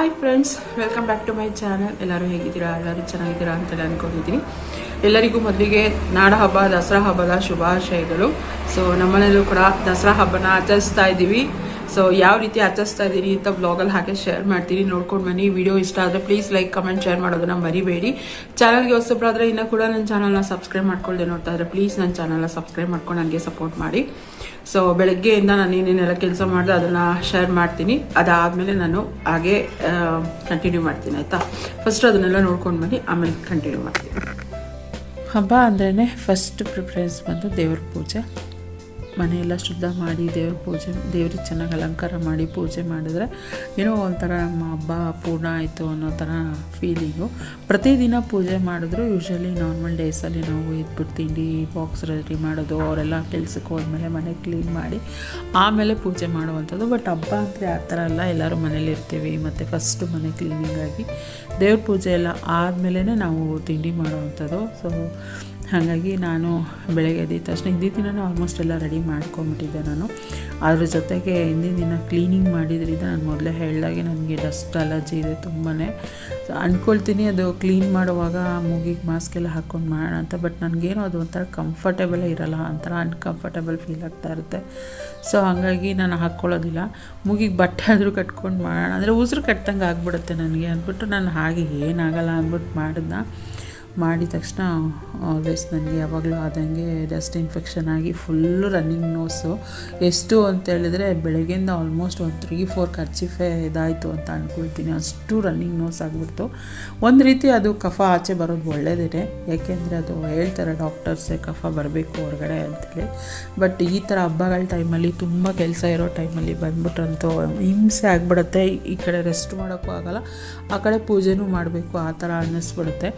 Hi friends welcome back to my channel ಎಲ್ಲರೂ ಹೇಗಿದ್ದೀರಾ? ಎಲ್ಲರೂ ಚೆನ್ನಾಗಿದ್ದೀರಾ ಅಂತೆಲ್ಲ ಅನ್ಕೊಂಡಿದ್ದೀನಿ. ಎಲ್ಲರಿಗೂ ಮೊದಲಿಗೆ ನಾಡ ಹಬ್ಬ, ದಸರಾ ಹಬ್ಬದ ಶುಭಾಶಯಗಳು. ಸೊ ನಮ್ಮನೆಯಲ್ಲೂ ಕೂಡ ದಸರಾ ಹಬ್ಬನ ಆಚರಿಸ್ತಾ ಇದ್ದೀವಿ. ಸೊ ಯಾವ ರೀತಿ ಆಚರಿಸ್ತಾ ಇದ್ದೀನಿ ಅಂತ ಬ್ಲಾಗಲ್ಲಿ ಹಾಗೆ ಶೇರ್ ಮಾಡ್ತೀನಿ, ನೋಡ್ಕೊಂಡು ಬನ್ನಿ. ವಿಡಿಯೋ ಇಷ್ಟ ಆದರೆ ಪ್ಲೀಸ್ ಲೈಕ್ ಕಮೆಂಟ್ ಶೇರ್ ಮಾಡೋದನ್ನ ಮರಿಬೇಡಿ. ಚಾನಲ್ಗೆ ಹೊಸಬ್ರಾದ್ರೆ ಇನ್ನೂ ಕೂಡ ನನ್ನ ಚಾನಲ್ನ ಸಬ್ಸ್ಕ್ರೈಬ್ ಮಾಡ್ಕೊಳ್ಳದೆ ನೋಡ್ತಾ ಇದ್ರೆ ಪ್ಲೀಸ್ ನನ್ನ ಚಾನಲ್ನ ಸಬ್ಸ್ಕ್ರೈಬ್ ಮಾಡ್ಕೊಂಡು ನನಗೆ ಸಪೋರ್ಟ್ ಮಾಡಿ. ಸೊ ಬೆಳಗ್ಗೆಯಿಂದ ನಾನು ಏನೇನೆಲ್ಲ ಕೆಲಸ ಮಾಡಿದೆ ಅದನ್ನು ಶೇರ್ ಮಾಡ್ತೀನಿ. ಅದಾದಮೇಲೆ ನಾನು ಹಾಗೆ ಕಂಟಿನ್ಯೂ ಮಾಡ್ತೀನಿ, ಆಯಿತಾ? ಫಸ್ಟ್ ಅದನ್ನೆಲ್ಲ ನೋಡ್ಕೊಂಡು ಬನ್ನಿ, ಆಮೇಲೆ ಕಂಟಿನ್ಯೂ ಮಾಡ್ತೀನಿ. ಹಬ್ಬ ಅಂದ್ರೇ ಫಸ್ಟ್ ಪ್ರಿಫರೆನ್ಸ್ ಬಂದು ದೇವ್ರ ಪೂಜೆ. ಮನೆಯೆಲ್ಲ ಶುದ್ಧ ಮಾಡಿ ದೇವ್ರ ಪೂಜೆ, ದೇವ್ರಿಗೆ ಚೆನ್ನಾಗಿ ಅಲಂಕಾರ ಮಾಡಿ ಪೂಜೆ ಮಾಡಿದ್ರೆ ಏನೋ ಒಂಥರ ನಮ್ಮ ಹಬ್ಬ, ಪೂರ್ಣ ಆಯಿತು ಅನ್ನೋ ಥರ ಫೀಲಿಂಗು ಪ್ರತಿದಿನ ಪೂಜೆ ಮಾಡಿದ್ರು ಯೂಶ್ವಲಿ ನಾರ್ಮಲ್ ಡೇಸಲ್ಲಿ ನಾವು ಎದ್ಬಿಟ್ಟು ತಿಂಡಿ ಬಾಕ್ಸ್ ರೆಡಿ ಮಾಡೋದು, ಅವರೆಲ್ಲ ಕೆಲ್ಸಕ್ಕೆ ಹೋದ್ಮೇಲೆ ಮನೆ ಕ್ಲೀನ್ ಮಾಡಿ ಆಮೇಲೆ ಪೂಜೆ ಮಾಡುವಂಥದ್ದು. ಬಟ್ ಹಬ್ಬ ಅಂದರೆ ಆ ಥರ ಎಲ್ಲ ಎಲ್ಲರೂ ಮನೇಲಿ ಇರ್ತೀವಿ. ಮತ್ತು ಫಸ್ಟು ಮನೆ ಕ್ಲೀನಿಂಗಾಗಿ ದೇವ್ರ ಪೂಜೆ ಎಲ್ಲ ಆದಮೇಲೆ ನಾವು ತಿಂಡಿ ಮಾಡುವಂಥದ್ದು. ಸೊ ಹಾಗಾಗಿ ನಾನು ಬೆಳಗ್ಗೆ ಎದ್ದ ತಕ್ಷಣ ಹಿಂದಿನ ದಿನನೂ ಆಲ್ಮೋಸ್ಟ್ ಎಲ್ಲ ರೆಡಿ ಮಾಡ್ಕೊಂಬಿಟ್ಟಿದ್ದೆ ನಾನು. ಅದ್ರ ಜೊತೆಗೆ ಹಿಂದಿನ ದಿನ ಕ್ಲೀನಿಂಗ್ ಮಾಡಿದ್ರಿಂದ ನಾನು ಮೊದಲೇ ಹೇಳಿದಾಗೆ ನನಗೆ ಡಸ್ಟ್ ಅಲರ್ಜಿ ಇದೆ ತುಂಬಾ ಅಂದ್ಕೊಳ್ತೀನಿ ಅದು ಕ್ಲೀನ್ ಮಾಡುವಾಗ ಮೂಗಿಗೆ ಮಾಸ್ಕ್ ಎಲ್ಲ ಹಾಕ್ಕೊಂಡು ಮಾಡೋಣ ಅಂತ ಬಟ್ ನನಗೇನು ಅದು ಒಂಥರ ಕಂಫರ್ಟೇಬಲೇ ಇರಲ್ಲ, ಒಂಥರ ಅನ್ಕಂಫರ್ಟೇಬಲ್ ಫೀಲ್ ಆಗ್ತಾ ಇರುತ್ತೆ. ಸೊ ಹಾಗಾಗಿ ನಾನು ಹಾಕ್ಕೊಳ್ಳೋದಿಲ್ಲ ಮೂಗಿಗೆ ಬಟ್ಟೆ ಆದರೂ ಕಟ್ಕೊಂಡು ಮಾಡೋಣ. ಅಂದರೆ ಉಸಿರು ಕಟ್ಟಂಗೆ ಆಗ್ಬಿಡುತ್ತೆ ನನಗೆ ಅಂದ್ಬಿಟ್ಟು ನಾನು ಹಾಗೆ ಏನಾಗಲ್ಲ ಅಂದ್ಬಿಟ್ಟು ಮಾಡಿದ್ನ. ಮಾಡಿದ ತಕ್ಷಣ ಆಲ್ವೇಸ್ ನನಗೆ ಯಾವಾಗಲೂ ಆದಂಗೆ ಡಸ್ಟ್ ಇನ್ಫೆಕ್ಷನ್ ಆಗಿ ಫುಲ್ಲು ರನ್ನಿಂಗ್ ನೋಸು ಎಷ್ಟು ಅಂತ ಹೇಳಿದ್ರೆ ಬೆಳಗ್ಗೆಯಿಂದ ಆಲ್ಮೋಸ್ಟ್ ಒಂದು ತ್ರೀ ಫೋರ್ ಖರ್ಚಿಫೆ ಇದಾಯಿತು ಅಂತ ಅಂದ್ಕೊಳ್ತೀನಿ ಅಷ್ಟು ರನ್ನಿಂಗ್ ನೋಸ್ ಆಗಿಬಿಡ್ತು. ಒಂದು ರೀತಿ ಅದು ಕಫ ಆಚೆ ಬರೋದು ಒಳ್ಳೆಯದೇ ಯಾಕೆಂದರೆ ಅದು ಹೇಳ್ತಾರೆ ಡಾಕ್ಟರ್ಸೇ ಕಫ ಬರಬೇಕು ಹೊರಗಡೆ ಅಂತೇಳಿ. ಬಟ್ ಈ ಥರ ಹಬ್ಬಗಳ ಟೈಮಲ್ಲಿ ತುಂಬ ಕೆಲಸ ಇರೋ ಟೈಮಲ್ಲಿ ಬಂದ್ಬಿಟ್ರಂತೂ ಹಿಂಸೆ ಆಗಿಬಿಡುತ್ತೆ. ಈ ಕಡೆ ರೆಸ್ಟ್ ಮಾಡೋಕ್ಕೂ ಆಗೋಲ್ಲ. ಆ ಕಡೆ ಪೂಜೆನೂ ಮಾಡಬೇಕು, ಆ ಥರ ಅನ್ನಿಸ್ಬಿಡುತ್ತೆ.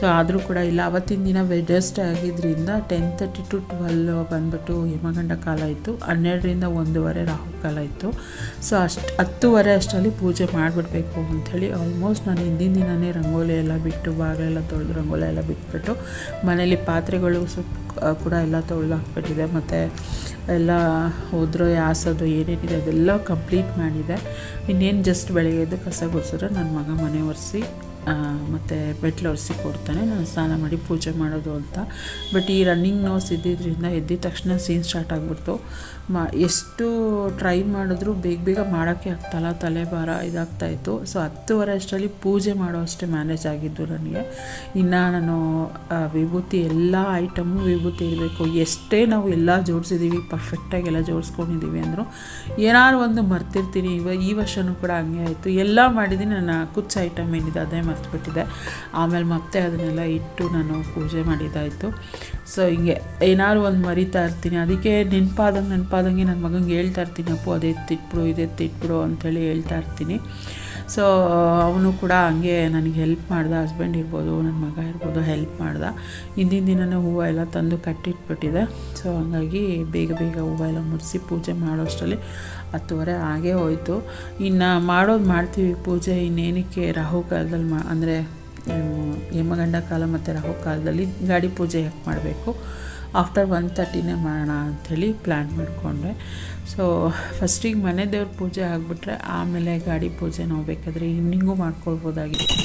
ಸೊ ಆದರೂ ಕೂಡ ಇಲ್ಲ. ಅವತ್ತಿನ ದಿನ ವೆಡ್ನೆಸ್ಡೇ ಆಗಿದ್ದರಿಂದ ಟೆನ್ ತರ್ಟಿ ಟು ಟ್ವೆಲ್ ಬಂದ್ಬಿಟ್ಟು ಹಿಮಗಂಡ ಕಾಲ ಇತ್ತು. ಹನ್ನೆರಡರಿಂದ ಒಂದೂವರೆ ರಾಹು ಕಾಲ ಇತ್ತು. ಸೊ ಅಷ್ಟು ಹತ್ತುವರೆ ಅಷ್ಟರಲ್ಲಿ ಪೂಜೆ ಮಾಡಿಬಿಡ್ಬೇಕು ಅಂಥೇಳಿ ಆಲ್ಮೋಸ್ಟ್ ನಾನು ಹಿಂದಿನ ದಿನವೇ ರಂಗೋಲಿ ಎಲ್ಲ ಬಿಟ್ಟು ಬಾಗಿಲೆಲ್ಲ ತೊಳೆದು ರಂಗೋಲಿ ಎಲ್ಲ ಬಿಟ್ಬಿಟ್ಟು ಮನೇಲಿ ಪಾತ್ರೆಗಳು ಸ್ವಲ್ಪ ಕೂಡ ಎಲ್ಲ ತೊಳೆದು ಹಾಕ್ಬಿಟ್ಟಿದೆ ಮತ್ತು ಎಲ್ಲ ಹೋದ್ರೆ ಯಾಸೋದು, ಏನೇನಿದೆ ಅದೆಲ್ಲ ಕಂಪ್ಲೀಟ್ ಮಾಡಿದೆ. ಇನ್ನೇನು ಜಸ್ಟ್ ಬೆಳಗ್ಗೆ ಎದ್ದು ಕಸ ಗುಡಿಸಿದ್ರೆ ನನ್ನ ಮಗ ಮನೆ ಒರೆಸಿ ಮತ್ತು ಬೆಟ್ಲು ಒರೆಸಿ ಕೊಡ್ತಾನೆ ನಾನು ಸ್ನಾನ ಮಾಡಿ ಪೂಜೆ ಮಾಡೋದು ಅಂತ. ಬಟ್ ಈ ರನ್ನಿಂಗ್ ನೋಸ್ ಇದ್ದಿದ್ದರಿಂದ ಎದ್ದಿದ ತಕ್ಷಣ ಸೀನ್ ಸ್ಟಾರ್ಟ್ ಆಗಿಬಿಡ್ತು. ಮಾ, ಎಷ್ಟು ಟ್ರೈ ಮಾಡಿದ್ರೂ ಬೇಗ ಬೇಗ ಮಾಡೋಕ್ಕೆ ಆಗ್ತಲ್ಲ, ತಲೆ ಭಾರ ಇದಾಗ್ತಾಯಿತ್ತು ಸೊ ಹತ್ತುವರೆ ಅಷ್ಟರಲ್ಲಿ ಪೂಜೆ ಮಾಡೋ ಅಷ್ಟೇ ಮ್ಯಾನೇಜ್ ಆಗಿದ್ದು ನನಗೆ. ಇನ್ನು ನಾನು ವಿಭೂತಿ ಎಲ್ಲ ಐಟಮು ವಿಭೂತಿ ಇರಬೇಕು. ಎಷ್ಟೇ ನಾವು ಎಲ್ಲ ಜೋಡಿಸಿದ್ದೀವಿ ಪರ್ಫೆಕ್ಟಾಗಿ ಎಲ್ಲ ಜೋಡಿಸ್ಕೊಂಡಿದ್ದೀವಿ ಅಂದರು ಏನಾದ್ರು ಒಂದು ಮರ್ತಿರ್ತೀನಿ. ಇವ, ಈ ವರ್ಷವೂ ಕೂಡ ಹಂಗೆ ಆಯಿತು. ಎಲ್ಲ ಮಾಡಿದ್ದೀನಿ ನನ್ನ ಕುಚ್ಚ ಐಟಮ್ ಏನಿದೆ, ಅದೇ ಮರ್ತುಬಿಟ್ಟಿದೆ ಆಮೇಲೆ ಮತ್ತೆ ಅದನ್ನೆಲ್ಲ ಇಟ್ಟು ನಾನು ಪೂಜೆ ಮಾಡಿದ್ದಾಯಿತು. ಸೊ ಹಿಂಗೆ ಏನಾದ್ರು ಒಂದು ಮರಿತಾ ಇರ್ತೀನಿ. ಅದಕ್ಕೆ ನೆನಪಾದಂಗೆ ನೆನಪಾದಂಗೆ ನನ್ನ ಮಗಂಗೆ ಹೇಳ್ತಾ ಇರ್ತೀನಿ, ಅಪ್ಪು, ಅದೇ ಎತ್ತಿಟ್ಬಿಡು ಇದೇ ಎತ್ತಿಟ್ಬಿಡು ಅಂತೇಳಿ ಹೇಳ್ತಾ ಇರ್ತೀನಿ. ಸೊ ಅವನು ಕೂಡ ಹಂಗೆ ನನಗೆ ಹೆಲ್ಪ್ ಮಾಡ್ದ ಹಸ್ಬೆಂಡ್ ಇರ್ಬೋದು ನನ್ನ ಮಗ ಇರ್ಬೋದು ಹೆಲ್ಪ್ ಮಾಡ್ದ. ಹಿಂದಿನ ದಿನವೇ ಹೂವು ಎಲ್ಲ ತಂದು ಕಟ್ಟಿಟ್ಬಿಟ್ಟಿದೆ. ಸೊ ಹಂಗಾಗಿ ಬೇಗ ಬೇಗ ಹೂವು ಎಲ್ಲ ಮುಡಿಸಿ ಪೂಜೆ ಮಾಡೋಷ್ಟರಲ್ಲಿ ಹತ್ತುವರೆ ಹಾಗೇ ಹೋಯಿತು. ಇನ್ನು ಮಾಡೋದು ಮಾಡ್ತೀವಿ. ಪೂಜೆ ಇನ್ನೇನಕ್ಕೆ ರಾಹು ಕಾಲದಲ್ಲಿ ಮಾ, ಅಂದರೆ ಯಮಗಂಡ ಕಾಲ ಮತ್ತು ರಾಹು ಕಾಲದಲ್ಲಿ ಗಾಡಿ ಪೂಜೆ ಯಾಕೆ ಮಾಡಬೇಕು. ಆಫ್ಟರ್ ಒನ್ ತರ್ಟಿನೇ ಮಾಡೋಣ ಅಂಥೇಳಿ ಪ್ಲ್ಯಾನ್ ಮಾಡಿಕೊಂಡೆ. ಸೊ ಫಸ್ಟಿಗೆ ಮನೆ ದೇವ್ರ ಪೂಜೆ ಆಗಿಬಿಟ್ರೆ ಆಮೇಲೆ ಗಾಡಿ ಪೂಜೆ ನಾವು ಬೇಕಾದರೆ ಈವ್ನಿಂಗು ಮಾಡ್ಕೊಳ್ಬೋದಾಗಿತ್ತು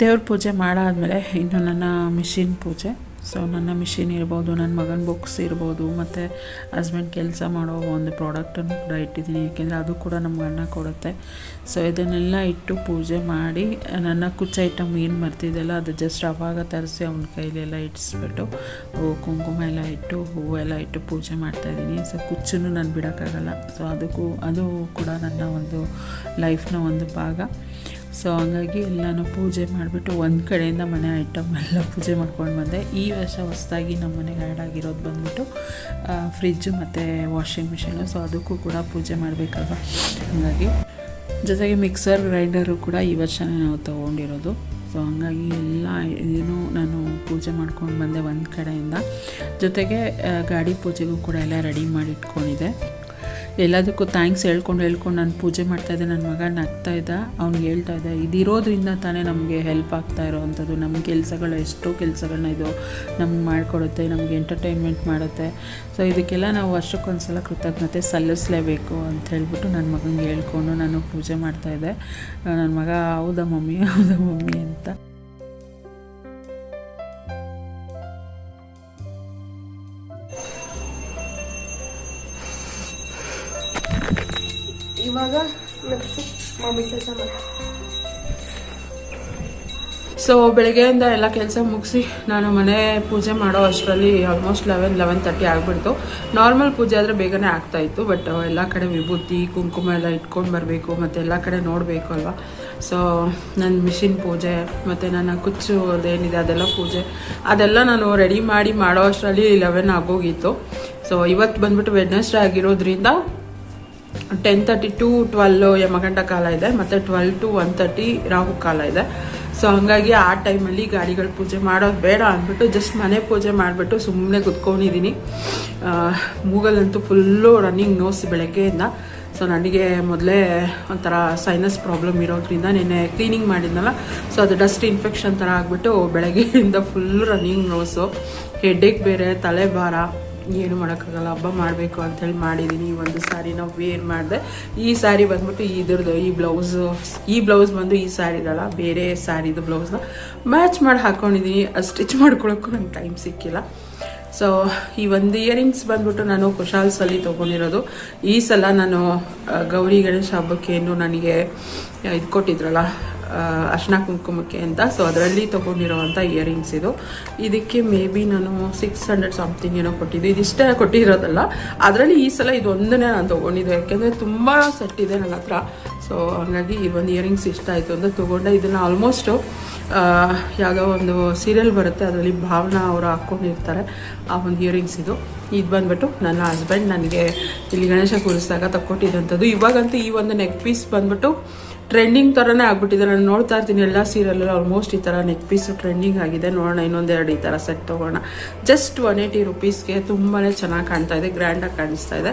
ದೇವ್ರ ಪೂಜೆ ಮಾಡಾದಮೇಲೆ ಇನ್ನು ನನ್ನ ಮಿಷಿನ್ ಪೂಜೆ. ಸೊ ನನ್ನ ಮಿಷಿನ್ ಇರ್ಬೋದು ನನ್ನ ಮಗನ ಬುಕ್ಸ್ ಇರ್ಬೋದು, ಮತ್ತು ಹಸ್ಬೆಂಡ್ ಕೆಲಸ ಮಾಡೋ ಒಂದು ಪ್ರಾಡಕ್ಟನ್ನು ಕೂಡ ಇಟ್ಟಿದ್ದೀನಿ. ಏಕೆಂದರೆ ಅದು ಕೂಡ ನಮ್ಮ ಅಣ್ಣ ಕೊಡುತ್ತೆ. ಸೊ ಇದನ್ನೆಲ್ಲ ಇಟ್ಟು ಪೂಜೆ ಮಾಡಿ, ನನ್ನ ಕುಚ್ಚ ಐಟಮ್ ಏನು ಮರ್ತಿದ್ದೆಲ್ಲ ಅದು ಜಸ್ಟ್ ಅವಾಗ ತರಿಸಿ ಅವನ ಕೈಲೆಲ್ಲ ಹೂ, ಕುಂಕುಮ ಎಲ್ಲ ಇಟ್ಟು ಹೂವೆಲ್ಲ ಇಟ್ಟು ಪೂಜೆ ಮಾಡ್ತಾಯಿದ್ದೀನಿ ಸೊ ಕುಚ್ಚನ್ನು ನಾನು ಬಿಡೋಕ್ಕಾಗಲ್ಲ. ಸೊ ಅದಕ್ಕೂ, ಅದು ಕೂಡ ನನ್ನ ಒಂದು ಲೈಫ್ನ ಒಂದು ಭಾಗ. ಸೊ ಹಂಗಾಗಿ ಎಲ್ಲನೂ ಪೂಜೆ ಮಾಡಿಬಿಟ್ಟು ಒಂದು ಕಡೆಯಿಂದ ಮನೆ ಐಟಮ್ ಎಲ್ಲ ಪೂಜೆ ಮಾಡ್ಕೊಂಡು ಬಂದೆ. ಈ ವರ್ಷ ಹೊಸದಾಗಿ ನಮ್ಮ ಮನೆಗೆ ಆ್ಯಡ್ ಆಗಿರೋದು ಬಂದ್ಬಿಟ್ಟು ಫ್ರಿಜ್ಜು ಮತ್ತು ವಾಷಿಂಗ್ ಮಿಷಿನು ಸೊ ಅದಕ್ಕೂ ಕೂಡ ಪೂಜೆ ಮಾಡಬೇಕಲ್ವ? ಹಾಗಾಗಿ ಜೊತೆಗೆ ಮಿಕ್ಸರ್ ಗ್ರೈಂಡರು ಕೂಡ ಈ ವರ್ಷನೇ ನಾವು ತೊಗೊಂಡಿರೋದು. ಸೊ ಹಂಗಾಗಿ ಎಲ್ಲ ಏನು ನಾನು ಪೂಜೆ ಮಾಡ್ಕೊಂಡು ಬಂದೆ ಒಂದು ಕಡೆಯಿಂದ. ಜೊತೆಗೆ ಗಾಡಿ ಪೂಜೆಗೂ ಕೂಡ ಎಲ್ಲ ರೆಡಿ ಮಾಡಿ ಇಟ್ಕೊಂಡಿದ್ದೆ ಎಲ್ಲದಕ್ಕೂ ಥ್ಯಾಂಕ್ಸ್ ಹೇಳ್ಕೊಂಡು ಹೇಳ್ಕೊಂಡು ನಾನು ಪೂಜೆ ಮಾಡ್ತಾಯಿದ್ದೆ ನನ್ನ ಮಗ ನಗ್ತಾ ಇದ್ದ ಅವ್ನಿಗೆ ಹೇಳ್ತಾ ಇದ್ದೆ, ಇದಿರೋದ್ರಿಂದ ತಾನೇ ನಮಗೆ ಹೆಲ್ಪ್ ಆಗ್ತಾ ಇರೋವಂಥದ್ದು. ನಮ್ಮ ಕೆಲಸಗಳು ಎಷ್ಟೋ ಕೆಲಸಗಳನ್ನ ಇದು ನಮ್ಗೆ ಮಾಡಿಕೊಡುತ್ತೆ, ನಮಗೆ ಎಂಟರ್ಟೈನ್ಮೆಂಟ್ ಮಾಡುತ್ತೆ. ಸೊ ಇದಕ್ಕೆಲ್ಲ ನಾವು ವರ್ಷಕ್ಕೊಂದ್ಸಲ ಕೃತಜ್ಞತೆ ಸಲ್ಲಿಸಲೇಬೇಕು ಅಂತ ಹೇಳ್ಬಿಟ್ಟು ನನ್ನ ಮಗನಿಗೆ ಹೇಳ್ಕೊಂಡು ನಾನು ಪೂಜೆ ಮಾಡ್ತಾಯಿದ್ದೆ ನನ್ನ ಮಗ, ಹೌದಾ ಮಮ್ಮಿ ಹೌದಾ ಮಮ್ಮಿ ಅಂತ. ಸೊ ಬೆಳಗ್ಗೆಯಿಂದ ಎಲ್ಲ ಕೆಲಸ ಮುಗಿಸಿ ನಾನು ಮನೆ ಪೂಜೆ ಮಾಡೋ ಅಷ್ಟರಲ್ಲಿ ಆಲ್ಮೋಸ್ಟ್ ಲೆವೆನ್ ಲೆವೆನ್ ತರ್ಟಿ ಆಗಿಬಿಡ್ತು. ನಾರ್ಮಲ್ ಪೂಜೆ ಆದರೆ ಬೇಗನೆ ಆಗ್ತಾಯಿತ್ತು ಬಟ್ ಎಲ್ಲ ಕಡೆ ವಿಭೂತಿ, ಕುಂಕುಮ ಎಲ್ಲ ಇಟ್ಕೊಂಡು ಬರಬೇಕು, ಮತ್ತು ಎಲ್ಲ ಕಡೆ ನೋಡಬೇಕು ಅಲ್ವಾ? ಸೊ ನನ್ನ ಮಿಷಿನ್ ಪೂಜೆ, ಮತ್ತು ನನ್ನ ಕುಚ್ಚು ಅದೇನಿದೆ, ಅದೆಲ್ಲ ಪೂಜೆ, ಅದೆಲ್ಲ ನಾನು ರೆಡಿ ಮಾಡಿ ಮಾಡೋ ಅಷ್ಟರಲ್ಲಿ ಲೆವೆನ್ ಆಗೋಗಿತ್ತು. ಸೊ ಇವತ್ತು ಬಂದ್ಬಿಟ್ಟು ವೆಡ್ನೆಸ್ಡೇ ಆಗಿರೋದ್ರಿಂದ ಟೆನ್ ತರ್ಟಿ ಟು ಟ್ವೆಲ್ ಯಮಗಂಟ ಕಾಲ ಇದೆ, ಮತ್ತು twelve to one thirty Rahu ಕಾಲ ಇದೆ. ಸೊ ಹಂಗಾಗಿ ಆ ಟೈಮಲ್ಲಿ ಗಾಡಿಗಳ ಪೂಜೆ ಮಾಡೋದು ಬೇಡ ಅಂದ್ಬಿಟ್ಟು ಜಸ್ಟ್ ಮನೆ ಪೂಜೆ ಮಾಡಿಬಿಟ್ಟು ಸುಮ್ಮನೆ ಕುತ್ಕೊಂಡಿದ್ದೀನಿ ಮೂಗಲ್ಲಂತೂ ಫುಲ್ಲು ರನ್ನಿಂಗ್ ನೋಸ್ ಬೆಳಗ್ಗೆಯಿಂದ. ಸೊ ನನಗೆ ಮೊದಲೇ ಒಂಥರ ಸೈನಸ್ ಪ್ರಾಬ್ಲಮ್ ಇರೋದ್ರಿಂದ ನಿನ್ನೆ ಕ್ಲೀನಿಂಗ್ ಮಾಡಿದ್ನಲ್ಲ ಸೊ ಅದು ಡಸ್ಟ್ ಇನ್ಫೆಕ್ಷನ್ ಥರ ಆಗಿಬಿಟ್ಟು ಬೆಳಗ್ಗೆಯಿಂದ ಫುಲ್ ರನ್ನಿಂಗ್ ನೋಸು ಹೆಡ್ಡೇಕ್ ಬೇರೆ ತಲೆ ಭಾರ ಏನು ಮಾಡೋಕ್ಕಾಗಲ್ಲ, ಹಬ್ಬ ಮಾಡಬೇಕು ಅಂಥೇಳಿ ಮಾಡಿದ್ದೀನಿ ಒಂದು ಸಾರಿನ ವೇರ್ ಮಾಡಿದೆ, ಈ ಸ್ಯಾರಿ ಬಂದ್ಬಿಟ್ಟು ಇದ್ರದ್ದು ಈ ಬ್ಲೌಸು ಈ ಬ್ಲೌಸ್ ಬಂದು ಈ ಸ್ಯಾರಿದಲ್ಲ ಬೇರೆ ಸ್ಯಾರಿದು ಬ್ಲೌಸ್ನ ಮ್ಯಾಚ್ ಮಾಡಿ ಹಾಕ್ಕೊಂಡಿದ್ದೀನಿ ಅದು ಸ್ಟಿಚ್ ಮಾಡ್ಕೊಳ್ಳೋಕ್ಕೂ ನಂಗೆ ಟೈಮ್ ಸಿಕ್ಕಿಲ್ಲ. ಸೊ ಈ ಒಂದು ಇಯರಿಂಗ್ಸ್ ಬಂದ್ಬಿಟ್ಟು ನಾನು ಕುಶಾಲ್ಸಲ್ಲಿ ತೊಗೊಂಡಿರೋದು. ಈ ಸಲ ನಾನು ಗೌರಿ ಗಣೇಶ ಹಬ್ಬಕ್ಕೆ ಏನು ನನಗೆ ಇದು ಕೊಟ್ಟಿದ್ರಲ್ಲ ಅರ್ಶಿನ ಕುಂಕುಮಕ್ಕೆ ಅಂತ. ಸೊ ಅದರಲ್ಲಿ ತೊಗೊಂಡಿರೋವಂಥ ಇಯರಿಂಗ್ಸ್ ಇದು. ಇದಕ್ಕೆ ಮೇ ಬಿ ನಾನು ಸಿಕ್ಸ್ ಹಂಡ್ರೆಡ್ ಸಮಥಿಂಗ್ ಏನೋ ಕೊಟ್ಟಿದ್ದು. ಇದಿಷ್ಟೇ ಕೊಟ್ಟಿರೋದಲ್ಲ. ಅದರಲ್ಲಿ ಈ ಸಲ ಇದು ಒಂದನೇ ನಾನು ತೊಗೊಂಡಿದ್ದು. ಯಾಕೆಂದರೆ ತುಂಬ ಸೆಟ್ ಇದೆ ನನ್ನ ಹತ್ರ. ಸೊ ಹಾಗಾಗಿ ಈ ಒಂದು ಇಯರಿಂಗ್ಸ್ ಇಷ್ಟ ಆಯಿತು ಅಂತ ತೊಗೊಂಡೆ. ಇದನ್ನು ಆಲ್ಮೋಸ್ಟು ಯಾವುದೋ ಒಂದು ಸೀರಿಯಲ್ ಬರುತ್ತೆ. ಅದರಲ್ಲಿ ಭಾವನಾ ಅವರು ಹಾಕ್ಕೊಂಡಿರ್ತಾರೆ ಆ ಒಂದು ಇಯರಿಂಗ್ಸ್ ಇದು. ಇದು ಬಂದ್ಬಿಟ್ಟು ನನ್ನ ಹಸ್ಬೆಂಡ್ ನನಗೆ ಇಲ್ಲಿ ಗಣೇಶ ಕೂರಿಸಿದಾಗ ತಕ್ಕೊಟ್ಟಿದ್ದಂಥದ್ದು ಇವಾಗಂತೂ ಈ ಒಂದು ನೆಕ್ ಪೀಸ್ ಬಂದ್ಬಿಟ್ಟು ಟ್ರೆಂಡಿಂಗ್ ಥರನೇ ಆಗ್ಬಿಟ್ಟಿದೆ. ನಾನು ನೋಡ್ತಾ ಇರ್ತೀನಿ ಎಲ್ಲ ಸೀರಿಯಲ್ ಆಲ್ಮೋಸ್ಟ್ ಈ ಥರ ನೆಕ್ ಪೀಸ್ ಟ್ರೆಂಡಿಂಗ್ ಆಗಿದೆ. ನೋಡೋಣ, ಇನ್ನೊಂದೆರಡು ಈ ಥರ ಸೆಟ್ ತೊಗೋಣ. ಜಸ್ಟ್ ಒನ್ ಏಯ್ಟಿ ರುಪೀಸ್ಗೆ ತುಂಬಾ ಚೆನ್ನಾಗಿ ಕಾಣ್ತಾ ಇದೆ ಗ್ರ್ಯಾಂಡಾಗಿ ಕಾಣಿಸ್ತಾ ಇದೆ.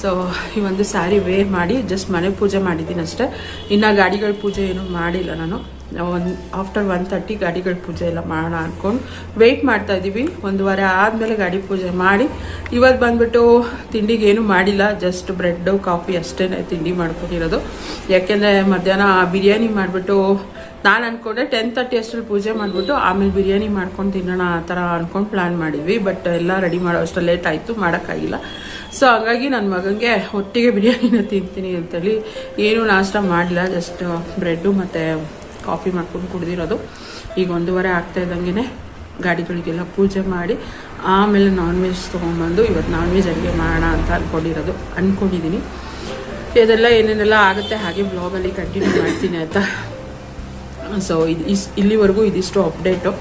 ಸೊ ಈ ಒಂದು ಸ್ಯಾರಿ ವೇರ್ ಮಾಡಿ ಜಸ್ಟ್ ಮನೆ ಪೂಜೆ ಮಾಡಿದ್ದೀನಿ ಅಷ್ಟೇ. ಇನ್ನು ಗಾಡಿಗಳ ಪೂಜೆ ಏನೂ ಮಾಡಿಲ್ಲ ನಾನು. ಒಂದು ಆಫ್ಟರ್ ಒನ್ ತರ್ಟಿ ಗಾಡಿಗಳ ಪೂಜೆ ಎಲ್ಲ ಮಾಡೋಣ ಅಂದ್ಕೊಂಡು ವೆಯ್ಟ್ ಮಾಡ್ತಾ ಇದ್ದೀವಿ. ಒಂದು ವಾರ ಆದಮೇಲೆ ಗಾಡಿ ಪೂಜೆ ಮಾಡಿ. ಇವತ್ತು ಬಂದ್ಬಿಟ್ಟು ತಿಂಡಿಗೆ ಏನು ಮಾಡಿಲ್ಲ. ಜಸ್ಟ್ ಬ್ರೆಡ್ಡು ಕಾಫಿ ಅಷ್ಟೇ ತಿಂಡಿ ಮಾಡ್ಕೊಂಡಿರೋದು. ಯಾಕೆಂದರೆ ಮಧ್ಯಾಹ್ನ ಬಿರಿಯಾನಿ ಮಾಡಿಬಿಟ್ಟು ನಾನು ಅಂದ್ಕೊಂಡೆ ಟೆನ್ ತರ್ಟಿ ಅಷ್ಟರಲ್ಲಿ ಪೂಜೆ ಮಾಡಿಬಿಟ್ಟು ಆಮೇಲೆ ಬಿರಿಯಾನಿ ಮಾಡ್ಕೊಂಡು ತಿನ್ನೋಣ ಆ ಥರ ಅಂದ್ಕೊಂಡು ಪ್ಲ್ಯಾನ್ ಮಾಡಿದ್ವಿ. ಬಟ್ ಎಲ್ಲ ರೆಡಿ ಮಾಡೋ ಅಷ್ಟು ಲೇಟ್ ಆಯಿತು. ಮಾಡೋಕ್ಕಾಗಿಲ್ಲ. ಸೊ ಹಾಗಾಗಿ ನನ್ನ ಮಗನಿಗೆ ಒಟ್ಟಿಗೆ ಬಿರಿಯಾನಿನ ತಿಂತೀನಿ ಅಂತೇಳಿ ಏನೂ ನಾಷ್ಟ ಮಾಡಿಲ್ಲ ಜಸ್ಟ್ ಬ್ರೆಡ್ಡು ಮತ್ತು ಕಾಫಿ ಮಾಡ್ಕೊಂಡು ಕುಡ್ದಿರೋದು. ಈಗ ಒಂದೂವರೆ ಆಗ್ತಾ ಇದ್ದಂಗೆ ಗಾಡಿಗಳಿಗೆಲ್ಲ ಪೂಜೆ ಮಾಡಿ, ಆಮೇಲೆ ನಾನ್ ವೆಜ್ ತೊಗೊಂಬಂದು ಇವತ್ತು ನಾನ್ ವೆಜ್ ಅಡುಗೆ ಮಾಡೋಣ ಅಂತ ಅಂದ್ಕೊಂಡಿರೋದು ಅಂದ್ಕೊಂಡಿದ್ದೀನಿ ಇದೆಲ್ಲ ಏನೇನೆಲ್ಲ ಆಗುತ್ತೆ ಹಾಗೆ ಬ್ಲಾಗಲ್ಲಿ ಕಂಟಿನ್ಯೂ ಮಾಡ್ತೀನಿ ಆಯಿತಾ ಸೊ ಇದು ಇಸ್, ಇಲ್ಲಿವರೆಗೂ ಇದಿಷ್ಟು ಅಪ್ಡೇಟು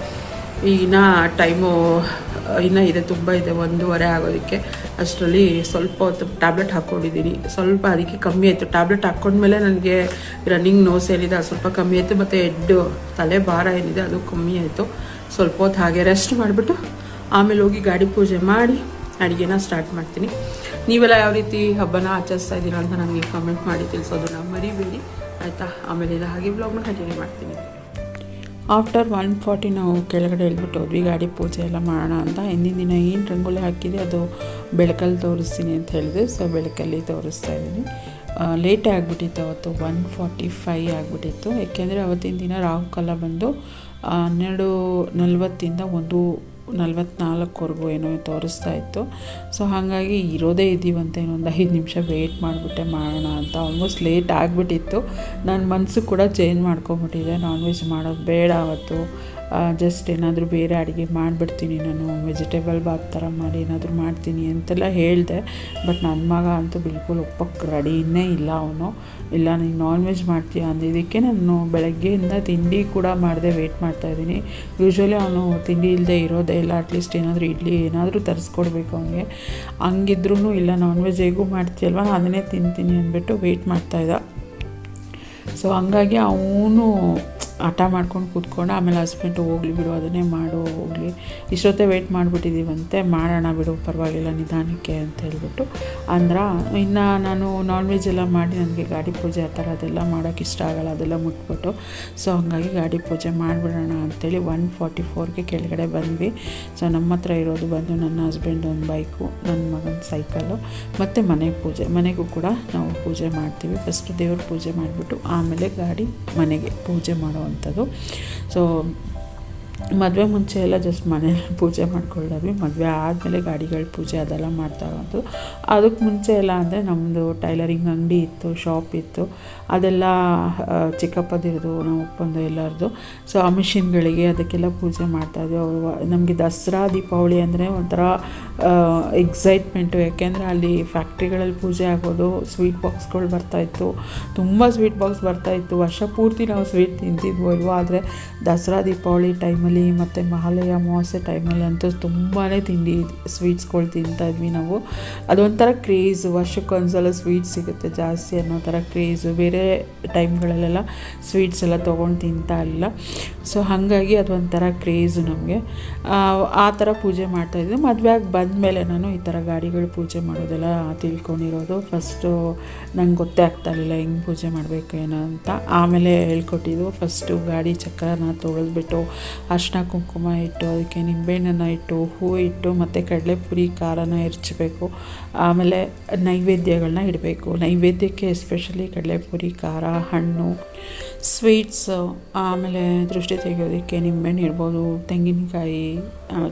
ಇನ್ನು ಟೈಮು ಇನ್ನೂ ಇದೆ, ತುಂಬ ಇದೆ, ಒಂದೂವರೆ ಆಗೋದಕ್ಕೆ. ಅಷ್ಟರಲ್ಲಿ ಸ್ವಲ್ಪ ಹೊತ್ತು ಟ್ಯಾಬ್ಲೆಟ್ ಹಾಕ್ಕೊಂಡಿದ್ದೀನಿ ಸ್ವಲ್ಪ ಅದಕ್ಕೆ ಕಮ್ಮಿ ಆಯಿತು. ಟ್ಯಾಬ್ಲೆಟ್ ಹಾಕ್ಕೊಂಡ್ಮೇಲೆ ನನಗೆ ರನ್ನಿಂಗ್ ನೋಸ್ ಏನಿದೆ ಅದು ಸ್ವಲ್ಪ ಕಮ್ಮಿ ಆಯಿತು. ಮತ್ತು ಹೆಡ್ಡು ತಲೆ ಭಾರ ಏನಿದೆ ಅದು ಕಮ್ಮಿ ಆಯಿತು. ಸ್ವಲ್ಪ ಹೊತ್ತು ಹಾಗೆ ರೆಸ್ಟ್ ಮಾಡಿಬಿಟ್ಟು ಆಮೇಲೆ ಹೋಗಿ ಗಾಡಿ ಪೂಜೆ ಮಾಡಿ ಅಡುಗೆನ ಸ್ಟಾರ್ಟ್ ಮಾಡ್ತೀನಿ. ನೀವೆಲ್ಲ ಯಾವ ರೀತಿ ಹಬ್ಬನ ಆಚರಿಸ್ತಾ ಇದ್ದೀರಾ ಅಂತ ನನಗೆ ಕಮೆಂಟ್ ಮಾಡಿ ತಿಳಿಸೋದನ್ನ ಮರಿಬೇಡಿ. ಆಯಿತಾ? ಆಮೇಲೆ ಇದು ಹಾಗೆ ಬ್ಲಾಗ್ನ ಕಂಟಿನ್ಯೂ ಮಾಡ್ತೀನಿ. ಆಫ್ಟರ್ ಒನ್ ಫಾರ್ಟಿ ನಾವು ಕೆಳಗಡೆ ಇಳ್ಬಿಟ್ಟು ಹೋದ್ವಿ, ಗಾಡಿ ಪೂಜೆ ಎಲ್ಲ ಮಾಡೋಣ ಅಂತ. ಹಿಂದಿನ ದಿನ ಏನು ರಂಗೋಲಿ ಹಾಕಿದೆ ಅದು ಬೆಳಕಲ್ಲಿ ತೋರಿಸ್ತೀನಿ ಅಂತ ಹೇಳಿದೆ ಸೊ ಬೆಳಕಲ್ಲಿ ತೋರಿಸ್ತಾ ಇದ್ದೀನಿ. ಲೇಟ್ ಆಗಿಬಿಟ್ಟಿತ್ತು ಅವತ್ತು ಒನ್ ಫಾರ್ಟಿ ಫೈ ಆಗಿಬಿಟ್ಟಿತ್ತು. ಏಕೆಂದರೆ ಅವತ್ತಿನ ದಿನ ರಾಹುಕಾಲ ಬಂದು ಹನ್ನೆರಡು ನಲ್ವತ್ತಿಂದ ಒಂದು ನಲ್ವತ್ನಾಲ್ಕವರೆಗೂ ಏನೋ ತೋರಿಸ್ತಾ ಇತ್ತು. ಸೊ ಹಾಗಾಗಿ ಇರೋದೇ ಇದ್ದೀವಂತ ಇನ್ನೊಂದು ಐದು ನಿಮಿಷ ವೆಯ್ಟ್ ಮಾಡಿಬಿಟ್ಟೆ ಮಾಡೋಣ ಅಂತ. ಆಲ್ಮೋಸ್ಟ್ ಲೇಟ್ ಆಗಿಬಿಟ್ಟಿತ್ತು. ನನ್ನ ಮನಸ್ಸು ಕೂಡ ಚೇಂಜ್ ಮಾಡ್ಕೊಂಬಿಟ್ಟಿದೆ ನಾನ್ ವೆಜ್ ಮಾಡೋದು ಬೇಡ ಅವತ್ತು. ಜಸ್ಟ್ ಏನಾದರೂ ಬೇರೆ ಅಡುಗೆ ಮಾಡಿಬಿಡ್ತೀನಿ ನಾನು ವೆಜಿಟೇಬಲ್ ಬಾತ್ ಥರ ಮಾಡಿ ಏನಾದರೂ ಮಾಡ್ತೀನಿ ಅಂತೆಲ್ಲ ಹೇಳಿದೆ. ಬಟ್ ನನ್ನ ಮಗ ಅಂತೂ ಬಿಲ್ಕುಲ್ ಒಪ್ಪಕ್ಕೆ ರೆಡಿನೇ ಇಲ್ಲ ಅವನು. ಇಲ್ಲ, ನೀನು ನಾನ್ ವೆಜ್ ಮಾಡ್ತೀಯ ಅಂದಿದ್ದಕ್ಕೆ ನಾನು ಬೆಳಗ್ಗೆಯಿಂದ ತಿಂಡಿ ಕೂಡ ಮಾಡಿದೆ ವೆಯ್ಟ್ ಮಾಡ್ತಾಯಿದ್ದೀನಿ ಯೂಶ್ವಲಿ ಅವನು ತಿಂಡಿ ಇಲ್ಲದೆ ಇರೋದೇ ಇಲ್ಲ. ಅಟ್ಲೀಸ್ಟ್ ಏನಾದರೂ ಇಡ್ಲಿ ಏನಾದರೂ ತರಿಸ್ಕೊಡ್ಬೇಕು ಅವನಿಗೆ. ಹಂಗಿದ್ರೂ ಇಲ್ಲ ನಾನ್ ವೆಜ್ ಹೇಗೂ ಮಾಡ್ತೀಯಲ್ವ? ಅದನ್ನೇ ತಿಂತೀನಿ ಅಂದ್ಬಿಟ್ಟು ವೆಯ್ಟ್ ಮಾಡ್ತಾಯಿದ್ದ ಸೊ ಹಂಗಾಗಿ ಅವನು ಹಠ ಮಾಡ್ಕೊಂಡು ಕೂತ್ಕೊಂಡು ಆಮೇಲೆ ಹಸ್ಬೆಂಡು ಹೋಗ್ಲಿ ಬಿಡು, ಅದನ್ನೇ ಮಾಡು, ಹೋಗಲಿ. ಇಷ್ಟೊತ್ತೇ ವೆಯ್ಟ್ ಮಾಡಿಬಿಟ್ಟಿದ್ದೀವಂತೆ ಮಾಡೋಣ ಬಿಡು, ಪರವಾಗಿಲ್ಲ, ನಿಧಾನಕ್ಕೆ ಅಂತ ಹೇಳ್ಬಿಟ್ಟು. ಅಂದ್ರೆ, ಇನ್ನು ನಾನು ನಾನ್ ವೆಜ್ ಎಲ್ಲ ಮಾಡಿ ನನಗೆ ಗಾಡಿ ಪೂಜೆ ಆ ಥರ ಅದೆಲ್ಲ ಮಾಡೋಕ್ಕೆ ಇಷ್ಟ ಆಗಲ್ಲ, ಅದೆಲ್ಲ ಮುಟ್ಬಿಟ್ಟು. ಸೊ ಹಾಗಾಗಿ ಗಾಡಿ ಪೂಜೆ ಮಾಡಿಬಿಡೋಣ ಅಂಥೇಳಿ ಒನ್ ಫಾರ್ಟಿ ಫೋರ್ಗೆ ಕೆಳಗಡೆ ಬಂದ್ವಿ. ಸೊ ನಮ್ಮ ಹತ್ರ ಇರೋದು ಬಂದು ನನ್ನ ಹಸ್ಬೆಂಡ್ ಒಂದು ಬೈಕು ನನ್ನ ಮಗನ ಸೈಕಲ್ಲು ಮತ್ತು ಮನೆ ಪೂಜೆ. ಮನೆಗೂ ಕೂಡ ನಾವು ಪೂಜೆ ಮಾಡ್ತೀವಿ. ಫಸ್ಟ್ ದೇವ್ರ ಪೂಜೆ ಮಾಡಿಬಿಟ್ಟು ಆಮೇಲೆ ಗಾಡಿ ಮನೆಗೆ ಪೂಜೆ ಮಾಡೋವಂಥದ್ದು ಸೊ ಮದುವೆ ಮುಂಚೆ ಎಲ್ಲ ಜಸ್ಟ್ ಮನೇಲಿ ಪೂಜೆ ಮಾಡ್ಕೊಳ್ಳೋದ್ವಿ ಮದುವೆ ಆದಮೇಲೆ ಗಾಡಿಗಳ ಪೂಜೆ ಅದೆಲ್ಲ ಮಾಡ್ತಾ ಇರೋದು. ಅದಕ್ಕೆ ಮುಂಚೆ ಎಲ್ಲ ಅಂದರೆ ನಮ್ಮದು ಟೈಲರಿಂಗ್ ಅಂಗಡಿ ಇತ್ತು ಶಾಪ್ ಇತ್ತು. ಅದೆಲ್ಲ ಚಿಕ್ಕಪ್ಪದಿರೋದು, ನಮ್ಮ ಅಪ್ಪಂದು ಎಲ್ಲರದು. ಸೊ ಆ ಮಿಷಿನ್ಗಳಿಗೆ ಅದಕ್ಕೆಲ್ಲ ಪೂಜೆ ಮಾಡ್ತಾಯಿದ್ವಿ ಅವರು ನಮಗೆ ದಸರಾ, ದೀಪಾವಳಿ ಅಂದರೆ ಒಂಥರ ಎಕ್ಸೈಟ್ಮೆಂಟು ಯಾಕೆಂದರೆ ಅಲ್ಲಿ ಫ್ಯಾಕ್ಟ್ರಿಗಳಲ್ಲಿ ಪೂಜೆ ಆಗೋದು ಸ್ವೀಟ್ ಬಾಕ್ಸ್ಗಳು ಬರ್ತಾಯಿತ್ತು ತುಂಬ ಸ್ವೀಟ್ ಬಾಕ್ಸ್ ಬರ್ತಾಯಿತ್ತು ವರ್ಷ ಪೂರ್ತಿ ನಾವು ಸ್ವೀಟ್ ತಿಂತಿದ್ವೋ ಅಲ್ವೋ ಆದರೆ ದಸರಾ, ದೀಪಾವಳಿ ಟೈಮಲ್ಲಿ ಮತ್ತು ಮಹಾಲಯ ಅಮಾವಾಸ್ಯೆ ಟೈಮಲ್ಲಿ ಅಂತೂ ತುಂಬಾ ತಿಂಡಿ ಸ್ವೀಟ್ಸ್ಗಳು ತಿಂತಾಯಿದ್ವಿ ನಾವು. ಅದೊಂಥರ ಕ್ರೇಜ್ ವರ್ಷಕ್ಕೊಂದ್ಸಲ ಸ್ವೀಟ್ಸ್ ಸಿಗುತ್ತೆ ಜಾಸ್ತಿ ಅನ್ನೋ ಥರ ಕ್ರೇಜು ಬೇರೆ ಟೈಮ್ಗಳಲ್ಲೆಲ್ಲ ಸ್ವೀಟ್ಸ್ ಎಲ್ಲ ತೊಗೊಂಡು ತಿಂತಾ ಇಲ್ಲ ಸೊ ಹಾಗಾಗಿ ಅದೊಂಥರ ಕ್ರೇಜು ನಮಗೆ. ಆ ಥರ ಪೂಜೆ ಮಾಡ್ತಾಯಿದ್ವಿ ಮದುವೆ ಆಗಿ ಬಂದಮೇಲೆ ನಾನು ಈ ಥರ ಗಾಡಿಗಳು ಪೂಜೆ ಮಾಡೋದೆಲ್ಲ ತಿಳ್ಕೊಂಡಿರೋದು. ಫಸ್ಟು ನಂಗೆ ಗೊತ್ತೇ ಆಗ್ತಾ ಇರಲಿಲ್ಲ ಹೆಂಗೆ ಪೂಜೆ ಮಾಡಬೇಕು ಏನೋ ಅಂತ. ಆಮೇಲೆ ಹೇಳ್ಕೊಟ್ಟಿದ್ದು ಫಸ್ಟು ಗಾಡಿ ಚಕ್ರನ ತೊಳೆದ್ಬಿಟ್ಟು ಅರ್ಶಿನ, ಕುಂಕುಮ ಇಟ್ಟು, ಅದಕ್ಕೆ ನಿಂಬೆಹಣ್ಣನ್ನು ಇಟ್ಟು, ಹೂ ಇಟ್ಟು, ಮತ್ತು ಕಡಲೆಪುರಿ, ಖಾರನ ಎರಚಬೇಕು ಆಮೇಲೆ ನೈವೇದ್ಯಗಳನ್ನ ಇಡಬೇಕು. ನೈವೇದ್ಯಕ್ಕೆ ಎಸ್ಪೆಷಲಿ ಕಡಲೆಪುರಿ, ಖಾರ, ಹಣ್ಣು ಸ್ವೀಟ್ಸು ಆಮೇಲೆ ದೃಷ್ಟಿ ತೆಗೆಯೋದಕ್ಕೆ ನಿಂಬೆಹಣ್ಣು ಇಡ್ಬೋದು. ತೆಂಗಿನಕಾಯಿ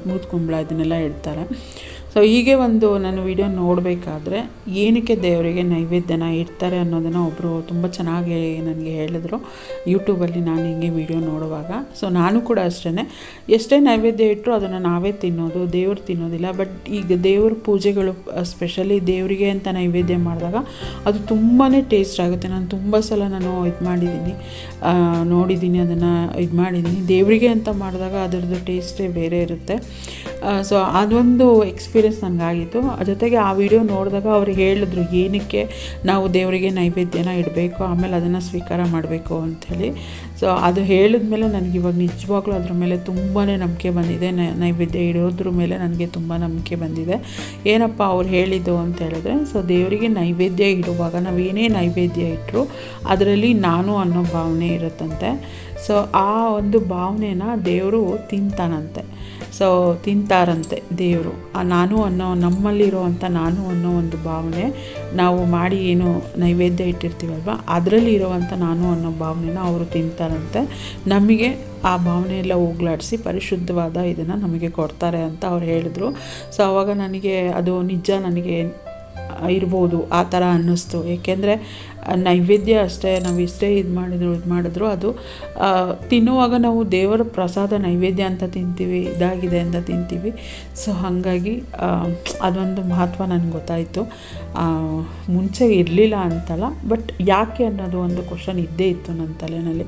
ಮೂತ್ ಕುಂಬಳ ಇದನ್ನೆಲ್ಲ ಇಡ್ತಾರೆ. ಸೊ ಹೀಗೆ ಒಂದು ನಾನು ವಿಡಿಯೋ ನೋಡಬೇಕಾದ್ರೆ ಏನಕ್ಕೆ ದೇವರಿಗೆ ನೈವೇದ್ಯನ ಇಡ್ತಾರೆ ಅನ್ನೋದನ್ನು ಒಬ್ಬರು ತುಂಬ ಚೆನ್ನಾಗಿ ನನಗೆ ಹೇಳಿದ್ರು. ಯೂಟ್ಯೂಬಲ್ಲಿ ನಾನು ಹಿಂಗೆ ವಿಡಿಯೋ ನೋಡುವಾಗ. ಸೊ ನಾನು ಕೂಡ ಅಷ್ಟೇ ಎಷ್ಟೇ ನೈವೇದ್ಯ ಇಟ್ಟರು ಅದನ್ನು ನಾವೇ ತಿನ್ನೋದು, ದೇವರು ತಿನ್ನೋದಿಲ್ಲ. ಬಟ್ ಈಗ ದೇವ್ರ ಪೂಜೆಗಳು ಸ್ಪೆಷಲಿ ದೇವರಿಗೆ ಅಂತ ನೈವೇದ್ಯ ಮಾಡಿದಾಗ ಅದು ತುಂಬಾ ಟೇಸ್ಟ್ ಆಗುತ್ತೆ. ನಾನು ತುಂಬ ಸಲ ನಾನು ಇದು ಮಾಡಿದ್ದೀನಿ. ನೋಡಿದ್ದೀನಿ, ಅದನ್ನು ಇದು ಮಾಡಿದ್ದೀನಿ. ದೇವರಿಗೆ ಅಂತ ಮಾಡಿದಾಗ ಅದರದ್ದು ಟೇಸ್ಟೇ ಬೇರೆ ಇರುತ್ತೆ. ಸೊ ಅದೊಂದು ಎಕ್ಸ್ಪೀರಿಯೆನ್ಸ್ ನನಗಾಗಿತ್ತು ಜೊತೆಗೆ ಆ ವಿಡಿಯೋ ನೋಡಿದಾಗ ಅವ್ರು ಹೇಳಿದ್ರು, ಏನಕ್ಕೆ ನಾವು ದೇವರಿಗೆ ನೈವೇದ್ಯನ ಇಡಬೇಕು, ಆಮೇಲೆ ಅದನ್ನು ಸ್ವೀಕಾರ ಮಾಡಬೇಕು ಅಂಥೇಳಿ. ಸೊ ಅದು ಹೇಳಿದ್ಮೇಲೆ ನನಗೆ ಇವಾಗ ನಿಜವಾಗ್ಲೂ ಅದ್ರ ಮೇಲೆ ತುಂಬಾ ನಂಬಿಕೆ ಬಂದಿದೆ. ನೈವೇದ್ಯ ಇಡೋದ್ರ ಮೇಲೆ ನನಗೆ ತುಂಬ ನಂಬಿಕೆ ಬಂದಿದೆ. ಏನಪ್ಪ ಅವ್ರು ಹೇಳಿದ್ದು ಅಂತ ಹೇಳಿದ್ರೆ, ಸೊ, ದೇವರಿಗೆ ನೈವೇದ್ಯ ಇಡುವಾಗ ನಾವೇನೇ ನೈವೇದ್ಯ ಇಟ್ಟರು ಅದರಲ್ಲಿ ನಾನು ಅನ್ನೋ ಭಾವನೆ ಇರುತ್ತಂತೆ. ಸೊ, ಆ ಒಂದು ಭಾವನೆನ ದೇವರು ತಿಂತಾನಂತೆ. ಸೊ ತಿಂತಾರಂತೆ ದೇವರು. ಆ ನಾನು ಅನ್ನೋ ನಮ್ಮಲ್ಲಿರುವಂಥ ನಾನು ಅನ್ನೋ ಒಂದು ಭಾವನೆ ನಾವು ಮಾಡಿ ಏನು ನೈವೇದ್ಯ ಇಟ್ಟಿರ್ತೀವಲ್ವ, ಅದರಲ್ಲಿ ಇರೋವಂಥ ನಾನು ಅನ್ನೋ ಭಾವನೆನ ಅವರು ತಿಂತಾರಂತೆ. ನಮಗೆ ಆ ಭಾವನೆ ಎಲ್ಲ ಹೋಗ್ಲಾಡಿಸಿ ಪರಿಶುದ್ಧವಾದ ಇದನ್ನು ನಮಗೆ ಕೊಡ್ತಾರೆ ಅಂತ ಅವ್ರು ಹೇಳಿದ್ರು. ಸೊ ಅವಾಗ ನನಗೆ ಅದು ನಿಜ ನನಗೆ ಇರ್ಬೋದು ಆ ಥರ ಅನ್ನಿಸ್ತು. ಏಕೆಂದರೆ ನೈವೇದ್ಯ ಅಷ್ಟೇ ನಾವು ಇಷ್ಟೇ ಇದು ಮಾಡಿದ್ರು ಇದು ಮಾಡಿದ್ರು. ಅದು ತಿನ್ನುವಾಗ ನಾವು ದೇವರ ಪ್ರಸಾದ ನೈವೇದ್ಯ ಅಂತ ತಿಂತೀವಿ, ಇದಾಗಿದೆ ಅಂತ ತಿಂತೀವಿ. ಸೊ ಹಾಗಾಗಿ ಅದೊಂದು ಮಹತ್ವ ನನಗೆ ಗೊತ್ತಾಯಿತು. ಮುಂಚೆ ಇರಲಿಲ್ಲ ಅಂತಲ್ಲ, ಬಟ್ ಯಾಕೆ ಅನ್ನೋದು ಒಂದು ಕ್ವಶನ್ ಇದ್ದೇ ಇತ್ತು ನನ್ನ ತಲೆಯಲ್ಲಿ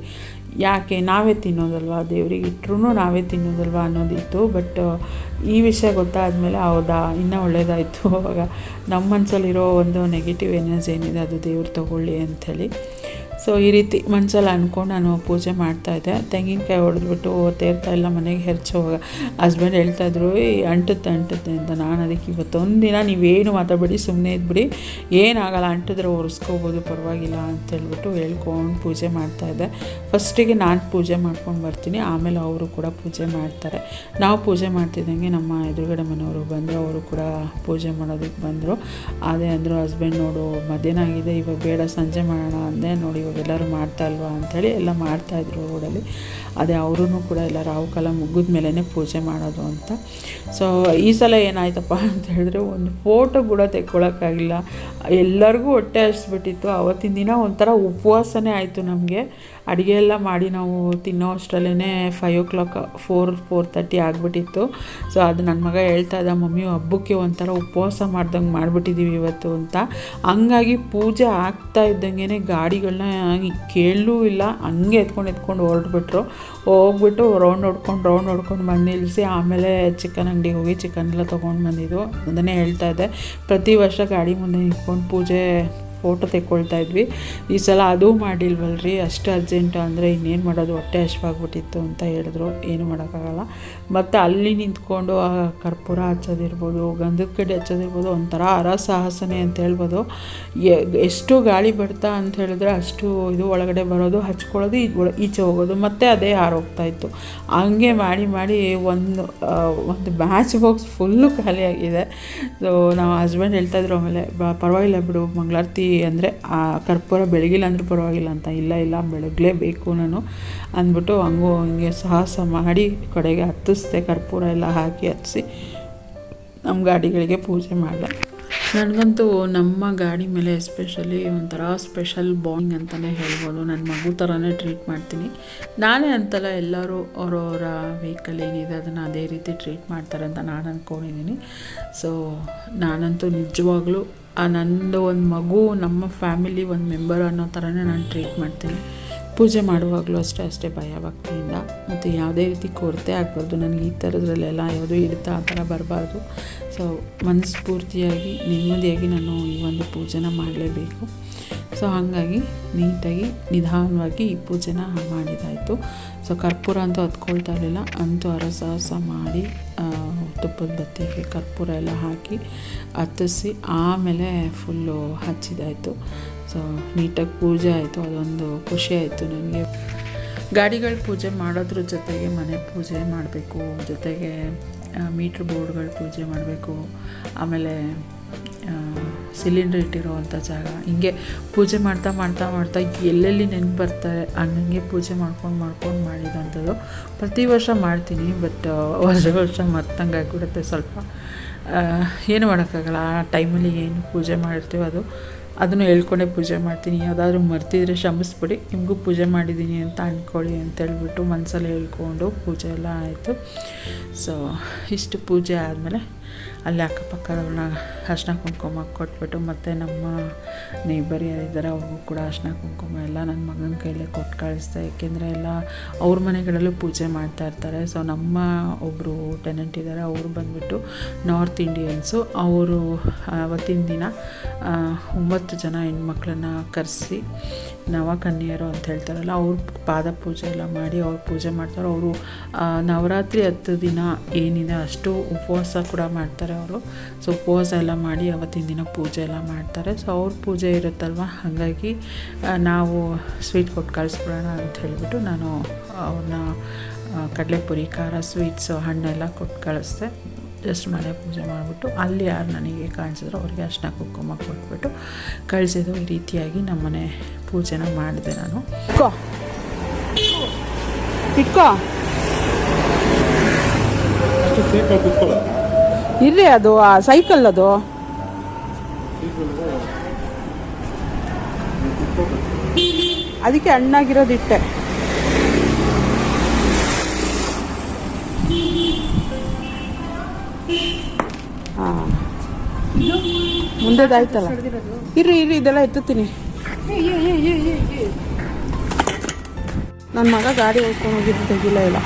ಯಾಕೆ ನಾವೇ ತಿನ್ನೋದಲ್ವಾ? ದೇವರಿಗೆ ಇಟ್ರೂ ನಾವೇ ತಿನ್ನೋದಲ್ವಾ ಅನ್ನೋದಿತ್ತು. ಬಟ್ ಈ ವಿಷಯ ಗೊತ್ತಾದಮೇಲೆ ಹೌದಾ, ಇನ್ನೂ ಒಳ್ಳೇದಾಯಿತು. ಅವಾಗ ನಮ್ಮ ಮನಸ್ಸಲ್ಲಿರೋ ಒಂದು ನೆಗೆಟಿವ್ ಎನರ್ಜಿ ಏನಿದೆ, ಅದು ದೇವ್ರು ತಗೊಳ್ಳಿ ಅಂಥೇಳಿ. ಸೊ ಈ ರೀತಿ ಮನಸ್ಸಲ್ಲಿ ಅಂದ್ಕೊಂಡು ನಾನು ಪೂಜೆ ಮಾಡ್ತಾಯಿದ್ದೆ ತೆಂಗಿನಕಾಯಿ ಹೊಡೆದ್ಬಿಟ್ಟು ತೇರ್ತಾ ಇಲ್ಲ, ಮನೆಗೆ ಹೆರ್ಚೋವಾಗ ಹಸ್ಬೆಂಡ್ ಹೇಳ್ತಾಯಿದ್ರು ಅಂಟುತ್ತೆ ಅಂಟುತ್ತೆ ಅಂತ. ನಾನು ಅದಕ್ಕೆ ಇವತ್ತೊಂದು ದಿನ ನೀವೇನು ಮಾತಾಡಬೇಡಿ ಸುಮ್ಮನೆ ಇದ್ಬಿಡಿ. ಏನಾಗಲ್ಲ, ಅಂಟಿದ್ರೆ ಒರೆಸ್ಕೋಬೋದು, ಪರವಾಗಿಲ್ಲ ಅಂತ ಹೇಳ್ಬಿಟ್ಟು ಹೇಳ್ಕೊಂಡು ಪೂಜೆ ಮಾಡ್ತಾಯಿದ್ದೆ ಫಸ್ಟಿಗೆ ನಾನು ಪೂಜೆ ಮಾಡ್ಕೊಂಡು ಬರ್ತೀನಿ. ಆಮೇಲೆ ಅವರು ಕೂಡ ಪೂಜೆ ಮಾಡ್ತಾರೆ. ನಾವು ಪೂಜೆ ಮಾಡ್ತಿದ್ದಂಗೆ ನಮ್ಮ ಎದುರುಗಡೆ ಮನೆಯವರು ಬಂದರು. ಅವರು ಕೂಡ ಪೂಜೆ ಮಾಡೋದಕ್ಕೆ ಬಂದರು. ಅದೇ ಅಂದರು ಹಸ್ಬೆಂಡ್ ನೋಡು, ಮಧ್ಯಾಹ್ನ ಆಗಿದೆ, ಇವಾಗ ಬೇಡ, ಸಂಜೆ ಮಾಡೋಣ ಅಂದೆ. ನೋಡಿ ಎಲ್ಲರೂ ಮಾಡ್ತಾ ಇಲ್ವಾ ಅಂಥೇಳಿ ಎಲ್ಲ ಮಾಡ್ತಾಯಿದ್ರು ರೋಡಲ್ಲಿ ಅದೇ ಅವರೂ ಕೂಡ ಎಲ್ಲ ರಾಹುಕಾಲ ಮುಗಿದ ಮೇಲೇ ಪೂಜೆ ಮಾಡೋದು ಅಂತ. ಸೊ ಈ ಸಲ ಏನಾಯ್ತಪ್ಪ ಅಂತ ಹೇಳಿದ್ರೆ ಒಂದು ಫೋಟೋ ಕೂಡ ತೆಕ್ಕೊಳಕ್ಕಾಗಿಲ್ಲ. ಎಲ್ಲರಿಗೂ ಹೊಟ್ಟೆ ಹರಿಸ್ಬಿಟ್ಟಿತ್ತು ಅವತ್ತಿನ ದಿನ ಒಂಥರ ಉಪವಾಸನೇ ಆಯಿತು ನಮಗೆ. ಅಡುಗೆ ಎಲ್ಲ ಮಾಡಿ ನಾವು ತಿನ್ನೋ ಅಷ್ಟರಲ್ಲೇ five o'clock four four thirty ಆಗಿಬಿಟ್ಟಿತ್ತು. ಸೊ ಅದು ನನ್ನ ಮಗ ಹೇಳ್ತಾ ಇದ್ದ, ಮಮ್ಮಿ, ಹಬ್ಬಕ್ಕೆ ಒಂಥರ ಉಪವಾಸ ಮಾಡ್ದಂಗೆ ಮಾಡಿಬಿಟ್ಟಿದ್ದೀವಿ ಇವತ್ತು ಅಂತ. ಹಂಗಾಗಿ ಪೂಜೆ ಆಗ್ತಾ ಇದ್ದಂಗೆ ಗಾಡಿಗಳನ್ನ ಕೇಳಲೂ ಇಲ್ಲ. ಹಂಗೆ ಎತ್ಕೊಂಡು ಎತ್ಕೊಂಡು ಹೊರಡ್ಬಿಟ್ರು ಹೋಗ್ಬಿಟ್ಟು ರೌಂಡ್ ಹೊಡ್ಕೊಂಡು ರೌಂಡ್ ಹೊಡ್ಕೊಂಡು ಬಂದು ನಿಲ್ಲಿಸಿ ಆಮೇಲೆ ಚಿಕನ್ ಅಂಗಡಿಗೆ ಹೋಗಿ ಚಿಕನ್ ಎಲ್ಲ ತೊಗೊಂಡು ಬಂದಿದ್ದು. ಅದನ್ನೇ ಹೇಳ್ತಾ ಇದ್ದೆ. ಪ್ರತಿ ವರ್ಷ ಗಾಡಿ ಮುಂದೆ ನಿಂತ್ಕೊಂಡು ಪೂಜೆ ಫೋಟೋ ತೆಕ್ಕೊಳ್ತಾ ಇದ್ವಿ. ಈ ಸಲ ಅದು ಮಾಡಿಲ್ವಲ್ರಿ, ಅಷ್ಟು ಅರ್ಜೆಂಟು ಅಂದರೆ ಇನ್ನೇನು ಮಾಡೋದು, ಹೊಟ್ಟೆ ಹಶ್ವಾಗ್ಬಿಟ್ಟಿತ್ತು ಅಂತ ಹೇಳಿದ್ರು. ಏನು ಮಾಡೋಕ್ಕಾಗಲ್ಲ. ಮತ್ತು ಅಲ್ಲಿ ನಿಂತ್ಕೊಂಡು, ಆ ಕರ್ಪೂರ ಹಚ್ಚೋದಿರ್ಬೋದು ಗಂಧದ ಕಡ್ಡಿ ಹಚ್ಚೋದಿರ್ಬೋದು, ಒಂಥರ ಅರಸಾಹಸನೆ ಅಂತ ಹೇಳ್ಬೋದು. ಎಷ್ಟು ಗಾಳಿ ಬರ್ತಾ ಅಂತ ಹೇಳಿದ್ರೆ ಅಷ್ಟು ಇದು ಒಳಗಡೆ ಬರೋದು, ಹಚ್ಕೊಳ್ಳೋದು ಈಚೆ ಹೋಗೋದು, ಮತ್ತು ಅದೇ ಹಾರೋಗ್ತಾ ಇತ್ತು. ಹಂಗೆ ಮಾಡಿ ಮಾಡಿ ಒಂದು ಒಂದು ಮ್ಯಾಚ್ ಬಾಕ್ಸ್ ಫುಲ್ಲು ಖಾಲಿಯಾಗಿದೆ ಸೊ ನಾವು ಹಸ್ಬೆಂಡ್ ಹೇಳ್ತಾ ಇದ್ರು ಆಮೇಲೆ, ಬ- ಪರವಾಗಿಲ್ಲ ಬಿಡು, ಮಂಗಳಾರತಿ ಅಂದರೆ ಆ ಕರ್ಪೂರ ಬೆಳಗಿಲ್ಲ ಅಂದ್ರೆ ಪರವಾಗಿಲ್ಲ ಅಂತ. ಇಲ್ಲ ಇಲ್ಲ, ಬೆಳಗ್ಲೇಬೇಕು ನಾನು ಅಂದ್ಬಿಟ್ಟು ಹಂಗೂ ಹಂಗೆ ಸಾಹಸ ಮಾಡಿ ಕಡೆಗೆ ಹತ್ತಿಸ್ದೆ, ಕರ್ಪೂರ ಎಲ್ಲ ಹಾಕಿ ಹತ್ತಿಸಿ ನಮ್ಮ ಗಾಡಿಗಳಿಗೆ ಪೂಜೆ ಮಾಡಿದೆ. ನನಗಂತೂ ನಮ್ಮ ಗಾಡಿ ಮೇಲೆ ಎಸ್ಪೆಷಲಿ ಒಂಥರ ಸ್ಪೆಷಲ್ ಬಾಂಡಿಂಗ್ ಅಂತಲೇ ಹೇಳ್ಬೋದು. ನನ್ನ ಮಗು ಥರನೇ ಟ್ರೀಟ್ ಮಾಡ್ತೀನಿ. ನಾನೇ ಅಂತಲ್ಲ ಎಲ್ಲರೂ ಅವರವರ ವೆಹಿಕಲ್ ಏನಿದೆ ಅದನ್ನು ಅದೇ ರೀತಿ ಟ್ರೀಟ್ ಮಾಡ್ತಾರೆ ಅಂತ ನಾನು ಅಂದ್ಕೊಂಡಿದ್ದೀನಿ ಸೊ ನಾನಂತೂ ನಿಜವಾಗ್ಲೂ ಆ ನಂದು ಒಂದು ಮಗು, ನಮ್ಮ ಫ್ಯಾಮಿಲಿ ಒಂದು ಮೆಂಬರ್ ಅನ್ನೋ ಥರನೇ ನಾನು ಟ್ರೀಟ್ ಮಾಡ್ತೀನಿ. ಪೂಜೆ ಮಾಡುವಾಗಲೂ ಅಷ್ಟೇ ಅಷ್ಟೇ ಭಯ ಭಕ್ತಿಯಿಂದ. ಮತ್ತು ಯಾವುದೇ ರೀತಿ ಕೊರತೆ ಆಗಬಾರ್ದು. ನನಗೆ ಈ ಥರದ್ರಲ್ಲೆಲ್ಲ ಯಾವುದೂ ಹಿಡಿತ ಆ ಥರ ಬರಬಾರ್ದು. ಸೊ ಮನಸ್ಫೂರ್ತಿಯಾಗಿ, ನೆಮ್ಮದಿಯಾಗಿ ನಾನು ಈ ಒಂದು ಪೂಜೆನ ಮಾಡಲೇಬೇಕು. ಸೊ ಹಾಗಾಗಿ ನೀಟಾಗಿ ನಿಧಾನವಾಗಿ ಈ ಪೂಜೆನ ಮಾಡಿದಾಯಿತು. ಸೊ ಕರ್ಪೂರ ಅಂತೂ ಹತ್ಕೊಳ್ತಾ ಇರಲಿಲ್ಲ. ಅಂತೂ ಅರಸಾಹಸ ಮಾಡಿ ತುಪ್ಪದ ಬತ್ತಿಗೆ ಕರ್ಪೂರ ಎಲ್ಲ ಹಾಕಿ ಹತ್ತಿಸಿ ಆಮೇಲೆ ಫುಲ್ಲು ಹಚ್ಚಿದಾಯಿತು. ಸೊ ನೀಟಾಗಿ ಪೂಜೆ ಆಯಿತು. ಅದೊಂದು ಖುಷಿ ಆಯಿತು ನನಗೆ. ಗಾಡಿಗಳ ಪೂಜೆ ಮಾಡೋದ್ರ ಜೊತೆಗೆ ಮನೆ ಪೂಜೆ ಮಾಡಬೇಕು. ಜೊತೆಗೆ ಮೀಟ್ರ್ ಬೋರ್ಡ್ಗಳ ಪೂಜೆ ಮಾಡಬೇಕು. ಆಮೇಲೆ ಸಿಲಿಂಡರ್ ಇಟ್ಟಿರುವಂಥ ಜಾಗ. ಹಿಂಗೆ ಪೂಜೆ ಮಾಡ್ತಾ ಮಾಡ್ತಾ ಮಾಡ್ತಾ ಎಲ್ಲೆಲ್ಲಿ ನೆನ್ಪು ಬರ್ತಾರೆ ಹಂಗಂಗೆ ಪೂಜೆ ಮಾಡ್ಕೊಂಡು ಮಾಡ್ಕೊಂಡು ಮಾಡಿದಂಥದ್ದು. ಪ್ರತಿ ವರ್ಷ ಮಾಡ್ತೀನಿ, ಬಟ್ ವರ್ಷ ವರ್ಷ ಮರ್ತಂಗೆ ಆಗಿಬಿಡುತ್ತೆ ಸ್ವಲ್ಪ. ಏನು ಮಾಡೋಕ್ಕಾಗಲ್ಲ, ಆ ಟೈಮಲ್ಲಿ ಏನು ಪೂಜೆ ಮಾಡಿರ್ತೀವೋ ಅದು, ಅದನ್ನು ಹೇಳ್ಕೊಂಡೇ ಪೂಜೆ ಮಾಡ್ತೀನಿ. ಯಾವುದಾದ್ರೂ ಮರ್ತಿದ್ರೆ ಕ್ಷಮಿಸ್ಬಿಡಿ, ನಿಮಗೂ ಪೂಜೆ ಮಾಡಿದ್ದೀನಿ ಅಂತ ಅಂದ್ಕೊಳ್ಳಿ ಅಂತ ಹೇಳ್ಬಿಟ್ಟು ಮನಸ್ಸಲ್ಲಿ ಹೇಳ್ಕೊಂಡು ಪೂಜೆ ಎಲ್ಲ ಆಯಿತು. ಸೊ ಇಷ್ಟು ಪೂಜೆ ಆದಮೇಲೆ ಅಲ್ಲಿ ಅಕ್ಕಪಕ್ಕದವ್ರನ್ನ ಅರ್ಶಿನ ಕುಂಕುಮ ಕೊಟ್ಬಿಟ್ಟು ಮತ್ತು ನಮ್ಮ ನೇಬರ್ ಯಾರಿದ್ದಾರೆ ಅವ್ರಿಗೂ ಕೂಡ ಅರ್ಶಿನ ಕುಂಕುಮ ಎಲ್ಲ ನನ್ನ ಮಗನ ಕೈಲೇ ಕೊಟ್ಟು ಕಳಿಸ್ದೆ. ಏಕೆಂದರೆ ಎಲ್ಲ ಅವ್ರ ಮನೆಗಳಲ್ಲೂ ಪೂಜೆ ಮಾಡ್ತಾ ಇರ್ತಾರೆ. ಸೊ ನಮ್ಮ ಒಬ್ಬರು ಟೆನೆಂಟ್ ಇದ್ದಾರೆ. ಅವರು ಬಂದುಬಿಟ್ಟು ನಾರ್ತ್ ಇಂಡಿಯನ್ಸು ಅವರು ಅವತ್ತಿನ ದಿನ ಒಂಬತ್ತು ಜನ ಹೆಣ್ಮಕ್ಳನ್ನ ಕರೆಸಿ ನವಕನ್ಯರು ಅಂತ ಹೇಳ್ತಾರಲ್ಲ, ಅವ್ರ ಪಾದ ಪೂಜೆ ಎಲ್ಲ ಮಾಡಿ ಅವ್ರು ಪೂಜೆ ಮಾಡ್ತಾರೆ. ಅವರು ನವರಾತ್ರಿ ಹತ್ತು ದಿನ ಏನಿದೆ ಅಷ್ಟು ಉಪವಾಸ ಕೂಡ ಮಾಡ್ತಾರೆ ಅವರು. ಸೊ ಉಪವಾಸ ಎಲ್ಲ ಮಾಡಿ ಅವತ್ತಿನ ದಿನ ಪೂಜೆ ಎಲ್ಲ ಮಾಡ್ತಾರೆ. ಸೊ ಅವ್ರ ಪೂಜೆ ಇರುತ್ತಲ್ವ? ಹಾಗಾಗಿ ನಾವು ಸ್ವೀಟ್ ಕೊಟ್ಟು ಕಳಿಸ್ಬಿಡೋಣ ಅಂತ ಹೇಳಿಬಿಟ್ಟು ನಾನು ಅವ್ರನ್ನ ಕಡಲೆಪುರಿ, ಖಾರ ಸ್ವೀಟ್ಸು ಹಣ್ಣೆಲ್ಲ ಕೊಟ್ಟು ಕಳಿಸ್ದೆ. ಜಸ್ಟ್ ಮನೆ ಪೂಜೆ ಮಾಡಿಬಿಟ್ಟು ಅಲ್ಲಿ ಯಾರು ನನಗೆ ಕಾಣಿಸಿದ್ರು ಅವ್ರಿಗೆ ಅರ್ಶಿನ ಕುಂಕುಮ ಕೊಟ್ಬಿಟ್ಟು ಕಳಿಸಿದ್ದು ಈ ರೀತಿಯಾಗಿ ನಮ್ಮನೆ ಪೂಜೆನ ಮಾಡಿದೆ ನಾನು. ಇಟ್ಕೋ. ಇರ್ರಿ ಅದು, ಆ ಸೈಕಲ್ ಅದು. ಅದಕ್ಕೆ ಹಣ್ಣಾಗಿರೋದಿಟ್ಟೆ ಹಾಂ. ಮುಂದೆದಾಯ್ತಲ್ಲ. ಇರ್ರಿ ಇರ್ರಿ, ಇದೆಲ್ಲ ಎತ್ತುತ್ತೀನಿ. ನನ್ನ ಮಗ ಗಾಡಿ ಓದ್ಕೊಂಡು ಹೋಗಿದ್ದು ತೆಗಿಲ್ಲ ಇಲ್ಲ.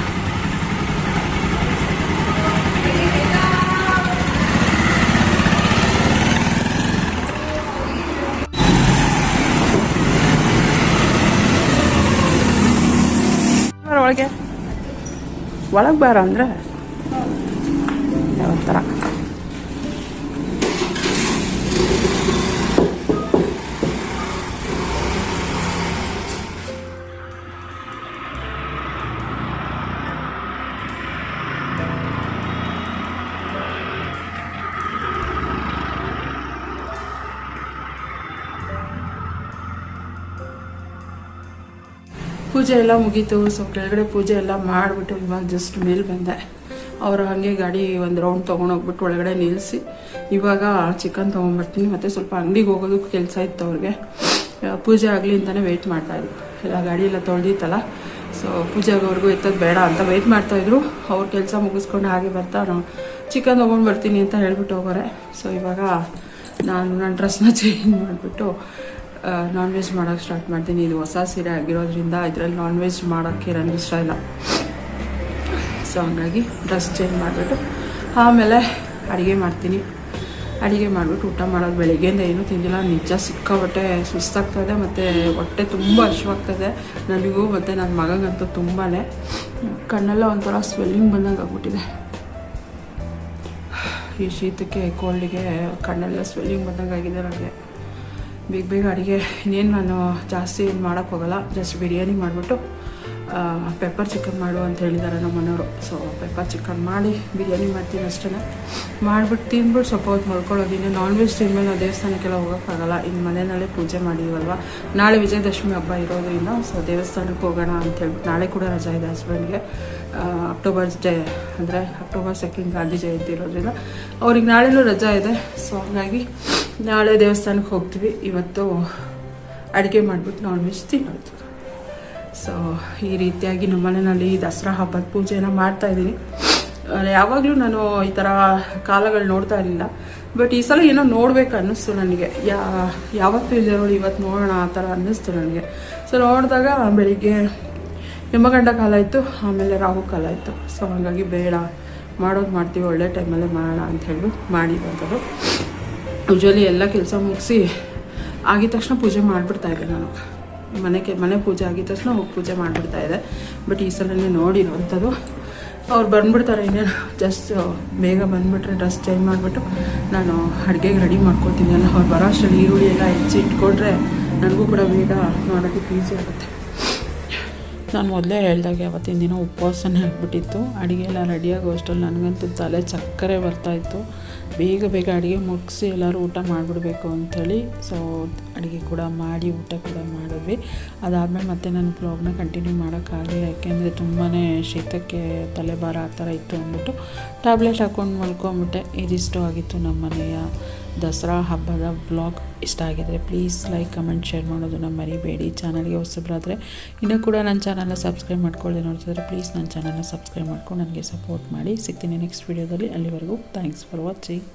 ಒಳಗೆ? ಒಳಗೆ ಬಾರ ಅಂದ್ರೆ? ಯಾವ ಥರ ಪೂಜೆ ಎಲ್ಲ ಮುಗೀತು ಸೊ ಕೆಳಗಡೆ ಪೂಜೆ ಎಲ್ಲ ಮಾಡಿಬಿಟ್ಟು ಇವಾಗ ಜಸ್ಟ್ ಮೇಲೆ ಬಂದೆ. ಅವರು ಹಾಗೆ ಗಾಡಿ ಒಂದು ರೌಂಡ್ ತೊಗೊಂಡೋಗ್ಬಿಟ್ಟು ಒಳಗಡೆ ನಿಲ್ಲಿಸಿ ಇವಾಗ ಚಿಕನ್ ತೊಗೊಂಡ್ಬರ್ತೀನಿ. ಮತ್ತು ಸ್ವಲ್ಪ ಅಂಗಡಿಗೆ ಹೋಗೋದು ಕೆಲಸ ಇತ್ತು ಅವ್ರಿಗೆ. ಪೂಜೆ ಆಗಲಿ ಅಂತಲೇ ವೆಯ್ಟ್ ಮಾಡ್ತಾಯಿದ್ರು ಎಲ್ಲ ಗಾಡಿ ಎಲ್ಲ ತೊಳೆದಿತ್ತಲ್ಲ ಸೊ ಪೂಜೆ ಆಗೋವರೆಗೂ ಎತ್ತೋದು ಬೇಡ ಅಂತ ವೆಯ್ಟ್ ಮಾಡ್ತಾಯಿದ್ರು ಅವ್ರ ಕೆಲಸ ಮುಗಿಸ್ಕೊಂಡು ಹಾಗೆ ಬರ್ತಾ ನಾನು ಚಿಕನ್ ತೊಗೊಂಡು ಬರ್ತೀನಿ ಅಂತ ಹೇಳ್ಬಿಟ್ಟು ಹೋಗೋರೆ. ಸೊ ಇವಾಗ ನಾನು ನನ್ನ ಡ್ರೆಸ್ನ ಚೇಂಜ್ ಮಾಡಿಬಿಟ್ಟು ನಾನ್ ವೆಜ್ ಮಾಡೋಕ್ಕೆ ಸ್ಟಾರ್ಟ್ ಮಾಡ್ತೀನಿ. ಇದು ಹೊಸ ಸೀರೆ ಆಗಿರೋದ್ರಿಂದ ಇದರಲ್ಲಿ ನಾನ್ ವೆಜ್ ಮಾಡೋಕ್ಕೆ ನನಗೆ ಇಷ್ಟ ಇಲ್ಲ. ಸೊ ಹಂಗಾಗಿ ಡ್ರೆಸ್ ಚೇಂಜ್ ಮಾಡಿಬಿಟ್ಟು ಆಮೇಲೆ ಅಡುಗೆ ಮಾಡ್ತೀನಿ. ಅಡುಗೆ ಮಾಡಿಬಿಟ್ಟು ಊಟ ಮಾಡೋದು ಬೆಳಿಗ್ಗೆಯಿಂದ ಏನೂ ತಿಂದಿಲ್ಲ. ನಿಜ ಸಿಕ್ಕಾಬಟ್ಟೆ ಸುಸ್ತಾಗ್ತದೆ ಮತ್ತು ಹೊಟ್ಟೆ ತುಂಬ ಹಶ್ವಾಗ್ತದೆ ನನಗೂ ಮತ್ತು ನನ್ನ ಮಗಂಗಂತೂ ತುಂಬಾ ಕಣ್ಣೆಲ್ಲ ಒಂಥರ ಸ್ವೆಲ್ಲಿಂಗ್ ಬಂದಂಗೆ ಆಗ್ಬಿಟ್ಟಿದೆ. ಈ ಶೀತಕ್ಕೆ ಕೋಲ್ಡಿಗೆ ಕಣ್ಣೆಲ್ಲ ಸ್ವೆಲ್ಲಿಂಗ್ ಬಂದಂಗೆ ಆಗಿದೆ ನನಗೆ. ಬೇಗ ಬೇಗ ಅಡುಗೆ ಇನ್ನೇನು ನಾನು ಜಾಸ್ತಿ ಏನು ಮಾಡೋಕ್ಕೆ ಹೋಗಲ್ಲ. ಜಸ್ಟ್ ಬಿರಿಯಾನಿ ಮಾಡಿಬಿಟ್ಟು ಪೆಪ್ಪರ್ ಚಿಕನ್ ಮಾಡು ಅಂತ ಹೇಳಿದ್ದಾರೆ ನಮ್ಮ ಮನೆಯವರು. ಸೊ ಪೆಪ್ಪರ್ ಚಿಕನ್ ಮಾಡಿ ಬಿರಿಯಾನಿ ಮಾಡ್ತೀನಿ ಅಷ್ಟೇ. ಮಾಡಿಬಿಟ್ಟು ತಿಂದ್ಬಿಟ್ಟು ಸ್ವಲ್ಪ ಹೊತ್ತು ಮಲ್ಕೊಳ್ಳೋದು. ಇನ್ನು ನಾನ್ ವೆಜ್ ತಿಂದಮೇಲೆ ನಾವು ದೇವಸ್ಥಾನಕ್ಕೆಲ್ಲ ಹೋಗೋಕ್ಕಾಗಲ್ಲ ಇನ್ನು ಮನೆಯಲ್ಲೇ ಪೂಜೆ ಮಾಡಿದ್ವಲ್ವ? ನಾಳೆ ವಿಜಯದಶಮಿ ಹಬ್ಬ ಇರೋದ್ರಿಂದ ಸೊ ದೇವಸ್ಥಾನಕ್ಕೆ ಹೋಗೋಣ ಅಂತ ಹೇಳ್ಬಿಟ್ಟು ನಾಳೆ ಕೂಡ ರಜಾ ಇದೆ ಹಸ್ಬೆಂಡ್ಗೆ ಅಕ್ಟೋಬರ್ ಡೇ ಅಂದರೆ ಅಕ್ಟೋಬರ್ ಸೆಕೆಂಡ್ ಗಾಂಧಿ ಜಯಂತಿ ಇರೋದ್ರಿಂದ, ಅವ್ರಿಗೆ ನಾಳೆನೂ ರಜಾ ಇದೆ. ಸೊ ಹಾಗಾಗಿ ನಾಳೆ ದೇವಸ್ಥಾನಕ್ಕೆ ಹೋಗ್ತೀವಿ. ಇವತ್ತು ಅಡುಗೆ ಮಾಡಿಬಿಟ್ಟು ನಾನ್ ವೆಜ್ ತಿನ್ನೋದು. ಸೊ ಈ ರೀತಿಯಾಗಿ ನಮ್ಮ ಮನೆಯಲ್ಲಿ ದಸರಾ ಹಬ್ಬದ ಪೂಜೆನ ಮಾಡ್ತಾ ಇದ್ದೀನಿ. ಯಾವಾಗಲೂ ನಾನು ಈ ಥರ ಕಾಲಗಳು ನೋಡ್ತಾ ಇರಲಿಲ್ಲ. ಬಟ್ ಈ ಸಲ ಏನೋ ನೋಡ್ಬೇಕು ಅನ್ನಿಸ್ತು ನನಗೆ. ಯಾ, ಯಾವತ್ತೂ ಇಲ್ಲರೋ ಇವತ್ತು ನೋಡೋಣ ಆ ಥರ ಅನ್ನಿಸ್ತು ನನಗೆ. ಸೊ ನೋಡಿದಾಗ ಬೆಳಿಗ್ಗೆ ಯಮಗಂಡ ಕಾಲ ಇತ್ತು, ಆಮೇಲೆ ರಾಹು ಕಾಲ ಇತ್ತು. ಸೊ ಹಾಗಾಗಿ ಬೇಡ. ಮಾಡೋದು ಮಾಡ್ತೀವಿ, ಒಳ್ಳೆ ಟೈಮಲ್ಲೇ ಮಾಡೋಣ ಅಂತ ಹೇಳ್ಬಿಟ್ಟು ಮಾಡಿರುವಂಥದ್ದು ಯೂಶ್ವಲಿ ಎಲ್ಲ ಕೆಲಸ ಮುಗಿಸಿ ಆಗಿದ ತಕ್ಷಣ ಪೂಜೆ ಮಾಡಿಬಿಡ್ತಾ ಇದ್ದೆ ನಾನು. ಮನೆಗೆ, ಮನೆ ಪೂಜೆ ಆಗಿದ ತಕ್ಷಣ ಹೋಗಿ ಪೂಜೆ ಮಾಡಿಬಿಡ್ತಾ ಇದೆ ಬಟ್ ಈ ಸಲನೇ ನೋಡಿರುವಂಥದ್ದು ಅವ್ರು ಬಂದ್ಬಿಡ್ತಾರೆ ಇನ್ನೇನು ಜಸ್ಟ್ ಬೇಗ ಬಂದುಬಿಟ್ರೆ ಡ್ರೆಸ್ ಚೇಂಜ್ ಮಾಡಿಬಿಟ್ಟು ನಾನು ಅಡುಗೆಗೆ ರೆಡಿ ಮಾಡ್ಕೊತೀನಿ ಅಲ್ಲ. ಅವ್ರು ಬರೋ ಅಷ್ಟರಲ್ಲಿ ಈರುಳ್ಳಿ ಎಲ್ಲ ಹೆಚ್ಚಿ ಇಟ್ಕೊಂಡ್ರೆ ನನಗೂ ಕೂಡ ಬೇಗ ಮಾಡೋದಕ್ಕೆ ಈಸಿ ಆಗುತ್ತೆ. ನಾನು ಮೊದಲೇ ಹೇಳ್ದಾಗೆ ಅವತ್ತಿನ ದಿನ ಉಪವಾಸನೇ ಆಗಿಬಿಟ್ಟಿತ್ತು. ಅಡುಗೆ ಎಲ್ಲ ರೆಡಿಯಾಗೋ ಅಷ್ಟರಲ್ಲಿ ನನಗಂತೂ ತಲೆ ಚಕ್ಕರೆ ಬರ್ತಾಯಿತ್ತು ಬೇಗ ಬೇಗ ಅಡುಗೆ ಮುಗಿಸಿ ಎಲ್ಲರೂ ಊಟ ಮಾಡಿಬಿಡ್ಬೇಕು ಅಂಥೇಳಿ ಸೊ ಅಡುಗೆ ಕೂಡ ಮಾಡಿ ಊಟ ಕೂಡ ಮಾಡಿದ್ವಿ. ಅದಾದಮೇಲೆ ಮತ್ತೆ ನಾನು ಬ್ಲಾಗ್ನ ಕಂಟಿನ್ಯೂ ಮಾಡೋಕ್ಕಾಗಲಿಲ್ಲ, ಯಾಕೆಂದರೆ ತುಂಬಾ ಶೀತಕ್ಕೆ ತಲೆಭಾರ ಆ ಥರ ಇತ್ತು ಅಂದ್ಬಿಟ್ಟು ಟ್ಯಾಬ್ಲೆಟ್ ಹಾಕ್ಕೊಂಡು ಮಲ್ಕೊಂಬಿಟ್ಟೆ. ಇದಿಷ್ಟು ಆಗಿತ್ತು ನಮ್ಮ ಮನೆಯ ದಸರಾ ಹಬ್ಬದ ವ್ಲಾಗ್ ಇಷ್ಟ ಆಗಿದರೆ ಪ್ಲೀಸ್ ಲೈಕ್ ಕಮೆಂಟ್ ಶೇರ್ ಮಾಡೋದನ್ನು ಮರಿಬೇಡಿ. ಚಾನಲ್ಗೆ ಹೊಸಬ್ರಾದರೆ ಇನ್ನೂ ಕೂಡ ನನ್ನ ಚಾನಲ್ನ ಸಬ್ಸ್ಕ್ರೈಬ್ ಮಾಡ್ಕೊಳ್ಳಿ ನೋಡ್ತಿದ್ರೆ ಪ್ಲೀಸ್ ನನ್ನ ಚಾನಲ್ನ ಸಬ್ಸ್ಕ್ರೈಬ್ ಮಾಡ್ಕೊಂಡು ನನಗೆ ಸಪೋರ್ಟ್ ಮಾಡಿ. ಸಿಗ್ತೀನಿ ನೆಕ್ಸ್ಟ್ ವೀಡಿಯೋದಲ್ಲಿ ಅಲ್ಲಿವರೆಗೂ ಥ್ಯಾಂಕ್ಸ್ ಫಾರ್ ವಾಚಿಂಗ್